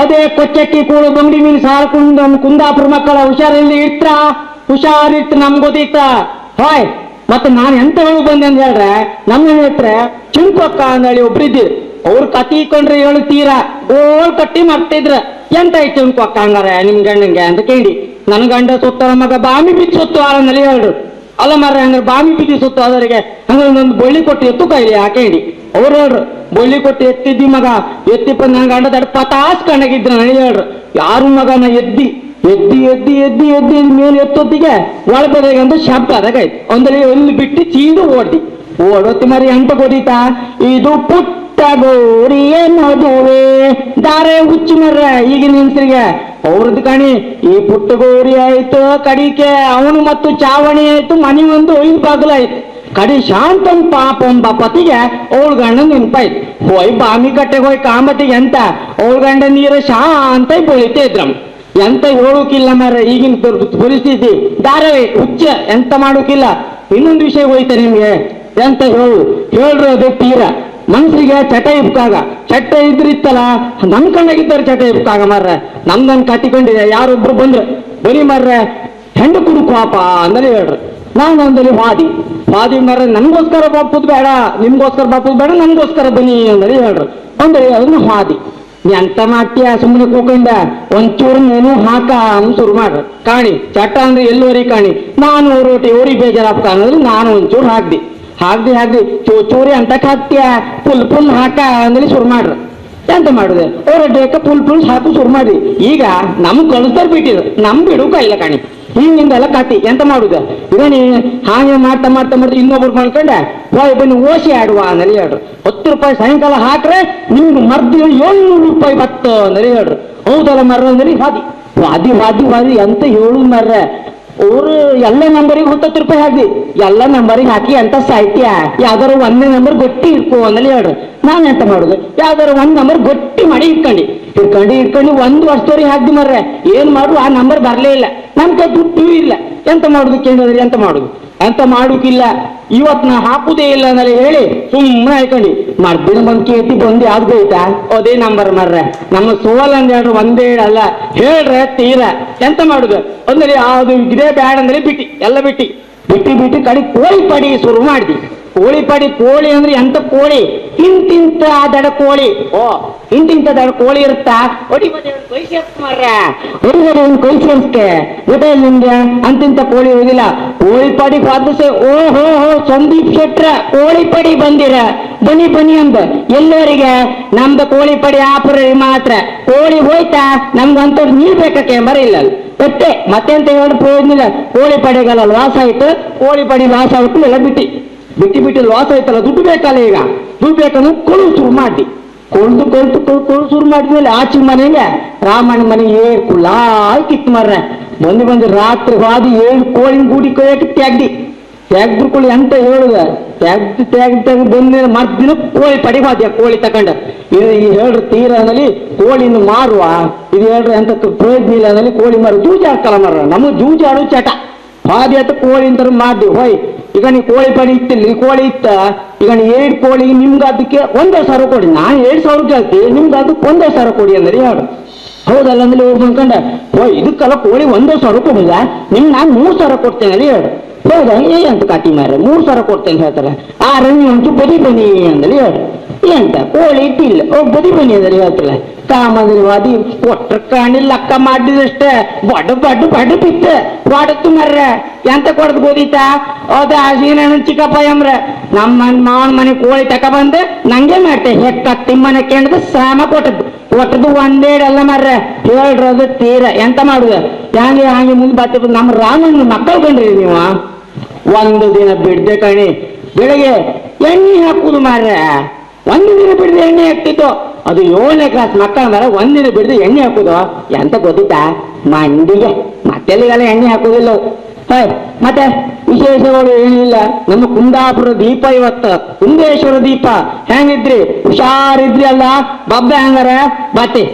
ಅದೇ ಕೊಚ್ಚಕ್ಕಿ ಕೂಳು ಬಂಗಡಿ ಮೀನು ಸಾರು ಕುಂದ ಕುಂದಾಪುರ ಮಕ್ಕಳ ಹುಷಾರಲ್ಲಿ ಇಟ್ರ ಹುಷಾರಿಟ್ಟು ನಮ್ ಗೊತ್ತಿತ್ತ ಹಾಯ್, ಮತ್ತೆ ನಾನು ಎಂತ ಹೇಳಿ ಬಂದೆ ಅಂತ ಹೇಳ್ರೆ, ನಮ್ಮ ಹತ್ರ ಅಂತ ಅಂದೇಳಿ ಒಬ್ರಿದ್ದಿ ಅವ್ರು ಕತಿ ಕೊಂಡ್ರೆ ಹೇಳು ತೀರ ಗೋಲ್ ಕಟ್ಟಿ ಮಾಡ್ತಿದ್ರ ಎಂತ ಐತಿ ಅಕ್ಕ ಹಂಗಾರೆ ನಿಮ್ ಗಂಡಂಗೆ ಅಂತ ಕೇಳಿ. ನನ್ನ ಗಂಡ ಸುತ್ತ ಮಗ ಬಾಮಿ ಬಿಚ್ಚಿ ಸುತ್ತು ಆಳನಲ್ಲಿ ಹೇಳ್ರು. ಅಲ್ಲ ಮಾರ್ರೆ, ಹಂಗಾರೆ ಬಾಮಿ ಬಿಚ್ಚಿ ಸುತ್ತು ಅದರಿಗೆ ಹಂಗಾರೆ ಒಂದು ಬಳ್ಳಿ ಕೊಟ್ಟು ಎತ್ತು ಕೈಲಿ ಹಾಕೇಳಿ ಅವ್ರು ಹೇಳ್ರು ಬಳ್ಳಿ ಕೊಟ್ಟು ಎತ್ತಿದ್ದಿ ಮಗ. ಎತ್ತಿಪ್ಪ ನನ್ ಗಂಡ ದಡ್ ಪತಾಸ್ ಕಣಗಿದ್ರ ನನಗೆ ಹೇಳ್ರು. ಯಾರು ಮಗನ ಎದ್ದಿ? ಎದ್ದಿ ಎದ್ದಿ ಎದ್ದಿ ಎದ್ದಿ ಮೇಲೆ ಎತ್ತೊತ್ತಿಗೆ ಒಳಬದಾಗ ಅಂತ ಶಬ್ದ ಅದಾಗಾಯ್ತು ಒಂದಲ್ಲಿ ಎಲ್ಲಿ ಬಿಟ್ಟು ಚೀದು ಓಡ್ದಿ. ಓಡೋತಿ ಮರಿ ಅಂತ ಕೊಡೀತಾ ಇದು ಪುಟ್ಟ ಗೌರಿಯ ಮದುವೆ ದಾರೆ ಹುಚ್ಚು ಮರ ಈಗಿನ ಹೆಂಗಸರಿಗೆ ಅವ್ರದ್ದು ಕಣಿ, ಈ ಪುಟ್ಟ ಗೋರಿ ಆಯ್ತು, ಕಡಿಕೆ, ಅವನು ಮತ್ತು ಚಾವಣಿ ಆಯ್ತು, ಮನೆ ಒಂದು ಐದು ಬಾಗಿಲಾಯ್ತು ಕಡಿ ಶಾಂತನ್ ಪಾಪ ಒಂಬ ಪತಿಗೆ ಅವಳ ಗಂಡ ನೆನಪಾಯ್ತು ಹೋಯ್ ಬಾಮಿ ಕಟ್ಟೆಗೆ ಹೋಯ್ ಕಾಮತಿಗೆ ಅಂತ ಅವಳ ಗಂಡ ನೀರ ಶಾಂತ ಬೆಳಿತಾ ಇದ್ರಮ್ ಎಂತ ಹೇಳೋಕಿಲ್ಲ ಮರ ಈಗಿನ ಪರ್- ಪರಿಸ್ಥಿತಿ ದಾರವೇ ಹುಚ್ಚ ಎಂತ ಮಾಡೋಕಿಲ್ಲ ಇನ್ನೊಂದು ವಿಷಯ ಹೋಯ್ತೆ ನಿಮ್ಗೆ ಎಂತ ಹೇಳು ಹೇಳ್ರು ಅದು ತೀರ ಮನ್ಸಿಗೆ ಚಟ ಇಬ್ಕಾಗ ಚಟ ಇದ್ರಿತ್ತಲ್ಲ ನಮ್ ಕಣ್ಣಾಗಿದ್ದಾರೆ ಚಟ ಇಬ್ಕಾಗ ಮರ್ರ ನಮ್ದನ್ ಕಟ್ಟಿಕೊಂಡಿದೆ ಯಾರೊಬ್ರು ಬಂದ್ರೆ ಬರೀ ಮರ್ರೆ ಕುಡುಕು ಪಾಪ ಅಂದ್ರೆ ಹೇಳ್ರು ನಾನು ಅಂದಲ್ಲಿ ವಾದಿ. ವಾದಿ ಮಾರ್ರೆ, ನನ್ಗೋಸ್ಕರ ಬಾಪುದ್ ಬೇಡ, ನಿಮ್ಗೋಸ್ಕರ ಬಾಪುದ್ ಬೇಡ, ನನ್ಗೋಸ್ಕರ ಬನ್ನಿ ಅಂದ್ರೆ ಹೇಳ್ರು. ಅಂದ್ರೆ ಅದನ್ನ ಹಾದಿ ಅಂತ ಮಾಡ್ತೀಯ ಸುಮ್ಮನೆ ಕೂಕೊಂಡ? ಒಂಚೂರು ನೀನು ಹಾಕ ಅಂತ ಶುರು ಮಾಡ್ರ. ಕಾಣಿ, ಚಟ್ಟ ಅಂದ್ರೆ ಎಲ್ಲೋರಿ ಕಾಣಿ. ನಾನು ರೋಟಿ ಊರಿ ಬೇಜಾರಾಗ್ತ ಅಂದ್ರೆ ನಾನು ಒಂಚೂರು ಹಾಕ್ದಿ. ಹಾಕ್ದಿ ಹಾಕ್ದಿ, ಚೂ, ಚೂರಿ ಅಂತ ಹಾಕ್ತೀಯ ಪುಲ್ ಪುಲ್ ಹಾಕ ಅಂದ್ರೆ ಶುರು ಮಾಡ್ರ. ಎಂತ ಮಾಡುದೆ? ಅವ್ರ ಡೇಕ ಪುಲ್ ಪುಲ್ ಹಾಕು ಶುರು ಮಾಡಿ ಈಗ ನಮ್ ಕಳಿಸ್ತಾರ ಬಿಟ್ಟಿದ್ರು. ನಮ್ ಬಿಡು ಇಲ್ಲ ಕಾಣಿ. ಹಿಂಗಿಂದೆಲ್ಲ ಕಾಟಿ ಎಂತ ಮಾಡುದು? ಈಗ ಹಾಗೆ ಮಾಡ್ತಾ ಮಾಡ್ತಾ ಮಾಡ್ತಾ ಇನ್ನೊಬ್ರು ಮಾಡ್ಕೊಂಡೆ, ಹೋಯ್ ಬನ್ನಿ, ಓಸಿ ಆಡುವ ಅಂದ್ರೆ ಹೇಳ್ರು. ಹತ್ತು ರೂಪಾಯಿ ಸಾಯಂಕಾಲ ಹಾಕ್ರೆ ನಿಮ್ಗೆ ಮರ್ದಿ ಏಳ್ನೂರು ರೂಪಾಯಿ ಬತ್ತು ಅಂದ್ರೆ ಹೇಳ್ರು. ಹೌದಲ್ಲ ಮರ ಅಂದ್ರೆ ವಾದಿ ವಾದಿ ವಾದಿ ವಾದಿ ಎಂತ ಹೇಳು ಮರ್ರೆ. ಅವ್ರು ಎಲ್ಲ ನಂಬರಿಗೆ ಹತ್ತತ್ತು ರೂಪಾಯಿ ಹಾಕಿ ಎಲ್ಲ ನಂಬರಿಗೆ ಹಾಕಿ ಅಂತ ಸಾಹಿತ್ಯ? ಯಾವ್ದಾರ ಒಂದೇ ನಂಬರ್ ಗಟ್ಟಿ ಇಟ್ಕೋ ಅಂದ್ರೆ ಹೇಳ್ರು ನಾನು ಎಂತ ಮಾಡುದು? ಯಾವ್ದಾರ ಒಂದ್ ನಂಬರ್ ಗಟ್ಟಿ ಮಾಡಿ ಇಟ್ಕೊಂಡಿ. ಇಟ್ಕೊಂಡು ಇಟ್ಕೊಂಡು ಒಂದು ವರ್ಷದವ್ರಿಗೆ ಹಾಕಿ ಮರ್ರೆ. ಏನ್ ಮಾಡು ಆ ನಂಬರ್ ಬರ್ಲೇ ಇಲ್ಲ. ನಮ್ ಕೈ ದುಡ್ಡು ಇಲ್ಲ. ಎಂತ ಮಾಡುದು ಕೇಳಿದ್ರಿ ಎಂತ ಮಾಡುದು? ಎಂತ ಮಾಡುಕಿಲ್ಲ. ಇವತ್ ನಾ ಹಾಕುದೇ ಇಲ್ಲ ಅಂದ್ರೆ ಹೇಳಿ, ಸುಮ್ಮನೆ ಹಾಕೊಂಡು ಮರ್ದಿನ ಬಂದ್ ಕೇತಿ ಬಂದು ಯಾವ್ದು ಐತಾ ಅದೇ ನಂಬರ್ ಮರ್ರೆ. ನಮ್ಮ ಸೋಲ್ ಅಂದ್ರೆ ಒಂದೇ ಅಲ್ಲ. ಹೇಳ್ರೆ ತೀರ. ಎಂತ ಮಾಡುದು? ಅಂದ್ರೆ ಅದು ಇದೇ ಬ್ಯಾಡ ಅಂದ್ರೆ ಬಿಟ್ಟಿ ಎಲ್ಲ ಬಿಟ್ಟಿ ಬಿಟ್ಟಿ ಬಿಟ್ಟು ಕಡೆ ಕೋಳಿ ಪಡಿ ಶುರು ಮಾಡ್ದಿ ಕೋಳಿ ಪಡಿ, ಕೋಳಿ ಅಂದ್ರೆ ಎಂತ ಕೋಳಿ? ಇಂತಿಂತ ದಡ ಕೋಳಿ. ಓ ಇಂತಿಂತ ದಡ ಕೋಳಿ ಇರುತ್ತಾ? ಹೊಡಿ ಬದಿ ಒಂದು ಕೈ ಸೇರ್ಸ್ ಮಾರ್ರೆ. ಹೊಡಿ ಬದಿ ಒಂದು ಕೈ ಸೇರ್ಸ್ಕೆ ಗೊತ್ತಾಯಿಲ್ಲ ನಿಮ್ಗೆ ಅಂತಿಂತ ಕೋಳಿ ಹೋಗಿಲ್ಲ ಕೋಳಿ ಪಡಿ ವಾದಿಸೆ ಓ ಹೋ ಹೋ ಸಂದೀಪ್ ಶೆಟ್ರ, ಕೋಳಿ ಪಡಿ ಬಂದಿರ. ಬನ್ನಿ ಬನ್ನಿ ಅಂದ. ಎಲ್ಲರಿಗೆ ನಮ್ದು ಕೋಳಿ ಪಡಿ ಆಪುರ ಮಾತ್ರ. ಕೋಳಿ ಹೋಯ್ತಾ? ನಮ್ಗಂತ ನೀರ್ ಬೇಕಕ್ಕೆ ಬರಿಲ್ಲ ಮತ್ತೆ ಮತ್ತೆಂತ ಹೇಳಿ ಪ್ರಯೋಜನ ಇಲ್ಲ. ಕೋಳಿ ಪಡೆಗಲ್ಲ ಲಾಸ್ ಆಯ್ತು. ಕೋಳಿ ಪಡಿ ಲಾಸ್ ಆಗ್ಬಿಟ್ಟು ಎಲ್ಲ ಬಿಟ್ಟಿ. ಬಿಟ್ಟಿ ಬಿಟ್ಟು ಲಾಸ್ ಆಯ್ತಲ್ಲ, ದುಡ್ಡು ಬೇಕಲ್ಲ ಈಗ? ದುಡ್ಡು ಬೇಕಂದ್ರೆ ಕೊಳು ಶುರು ಮಾಡಿ. ಕೊಳ್ದು ಕೊಳ್ತು ಕೊಳ್ ಕೊಳು ಶುರು ಮಾಡಿದ್ಮೇಲೆ ಆಚೆ ಮನೆಗೆ ರಾಮಣ್ಣ ಮನೆ ಏಳು ಕುಳ್ಳಾಯ್ ಕಿತ್ತು ಮರ್ರೆ. ಬಂದು ಬಂದು ರಾತ್ರಿ ಹಾದಿ ಏಳು ಕೋಳಿನ ಗೂಡಿ ಕೊಯ್ಯಕ್ಕೆ ತೆಗ್ದು. ಕೋಳಿ ಅಂತ ಹೇಳುದ? ತೆಗ್ದು ತೆಗ್ದು ತೆಗ್ದು ಬಂದ ಮರ್ದಿನ ಕೋಳಿ ಪಡಿ ಹೋದ್ಯ ಕೋಳಿ ತಗೊಂಡ ಇದು ಈ ಹೇಳ್ರಿ ತೀರ ಅನ್ನಲಿ ಕೋಳಿನ ಮಾರುವ, ಇದು ಹೇಳ್ರಿ ಅಂತ ಪ್ರಯೋಜನ ಇಲ್ಲ ಅನ್ನಲಿ ಕೋಳಿ ಮಾರು ಜೂಜಾಡ್ತಲ್ಲ ಮಾರ ಮರ ನಮ್ಮ ಜೂಜಾಡು ಚಟ. ಹಾದಿ ಅಂತ ಕೋಳಿ ಅಂತ ಹೋಯ್. ಈಗ ನೀ ಕೋಳಿ ಪಡಿ ಇತ್ತಿಲ್ಲ ಕೋಳಿ ಇತ್ತ ಈಗ ನೀ ಏಳು ಕೋಳಿ ನಿಮ್ಗೆ ಅದಕ್ಕೆ ಒಂದೇ ಸಾವಿರ ಕೊಡಿ. ನಾನು ಏಳು ಸಾವಿರ ಕೇಳ್ತಿ ನಿಮ್ಗೆ ಅದಕ್ಕೆ ಒಂದೇ ಸಾವಿರ ಕೊಡಿ ಅಂದ್ರೆ ಹೇಳು. ಹೌದಲ್ಲ ಅಂದ್ರೆ ಇವ್ರು ಬಂದ್ಕೊಂಡ ಓ, ಇದಕ್ಕೆಲ್ಲ ಕೋಳಿ ಒಂದೇ ಸಾವಿರ ಕೊಡುದ? ನಿಮ್ಗೆ ನಾನು ಮೂರು ಸಾವಿರ ಕೊಡ್ತೇನೆ ಅಲ್ಲಿ ಹೇಳು. ಹೌದಾ? ಏ ಅಂತ ಕಾಟಿ ಮಾರ ಮೂರು ಸಾವಿರ ಕೊಡ್ತೇನೆ ಹೇಳ್ತಾರೆ. ಆ ರಂಗಿ ಅಂತೂ ಬದಿ ಬನ್ನಿ ಅಂದ್ರೆ ಹೇಳು. ಎಂತ ಕೋಳಿ ಇಟ್ಟಿಲ್ಲ ಓ ಬದಿ ಬನ್ನಿ ಅಂದ್ರೆ ಹೇಳ್ತಿಲ್ಲ ಕಾಮಂದ್ರಿ ವಾದಿ ಒಟ್ರ ಕಾಣಿಲ್ಲ ಅಕ್ಕ ಮಾಡಿದಷ್ಟೇ ಬಡ್ ಬಡ್ ಬಡ್ ಬಿತ್ತ ಹೊಡತ್ತು ಮರ್ರ ಎಂತ ಕೊಡದ್ ಗೋದಿತಾ ಅದ ಹಸಿನ ಚಿಕ್ಕಪ್ಪ ಎಂಬ್ರ ನಮ್ಮ ಮಾವನ ಮನೆ ಕೋಳಿ ತಕ ಬಂದು ನಂಗೆ ಮಾಡ್ತೆ ಹೆಕ್ಕ ತಿಮ್ಮನೆ ಕೇಳಿದ ಶ್ರಮ ಕೊಟ್ಟದ್ದು ಒಟ್ಟದು ಒಂದೇಡಲ್ಲ ಮರ್ರ ಹೇಳ್ರದು ತೀರ ಎಂತ ಮಾಡುದ ಹಂಗೆ ಹಂಗೆ ಮುಂದೆ ಬರ್ತಿರ್ಬೋದು ನಮ್ಮ ರಾಮಣ್ಣ ಮಕ್ಕಳು ಬಂದ್ರಿ ನೀವು ಒಂದು ದಿನ ಬಿಡ್ದೆ ಕಣಿ ಬೆಳಗ್ಗೆ ಎಣ್ಣೆ ಹಾಕುದು ಮಾರ್ರ ಒಂದು ದಿನ ಬಿಡದೆ ಎಣ್ಣೆ ಹಾಕ್ತಿತ್ತು ಅದು ಏಳನೇ ಕ್ಲಾಸ್ ಮಕ್ಕಳ ಮೇಲೆ ಒಂದಿನ ಬಿಡದೆ ಎಣ್ಣೆ ಹಾಕುದು? ಎಂತ ಗೊತ್ತಿತ್ತಾ? ಮಂಡಿಗೆ. ಮತ್ತೆಲ್ಲಿಗೆಲ್ಲ ಎಣ್ಣೆ ಹಾಕುದಿಲ್ಲ ಮತ್ತೆ ವಿಶೇಷಗಳು ಏನಿಲ್ಲ. ನಮ್ಮ ಕುಂದಾಪುರ ದೀಪ ಇವತ್ತು. ಕುಂದೇಶ್ವರ ದೀಪ. ಹೆಂಗಿದ್ರಿ? ಹುಷಾರಿದ್ರಿ ಅಲ್ಲ? ಬಬ್ಬೆ ಹೆಂಗಾರ? ಬತ್ತಿ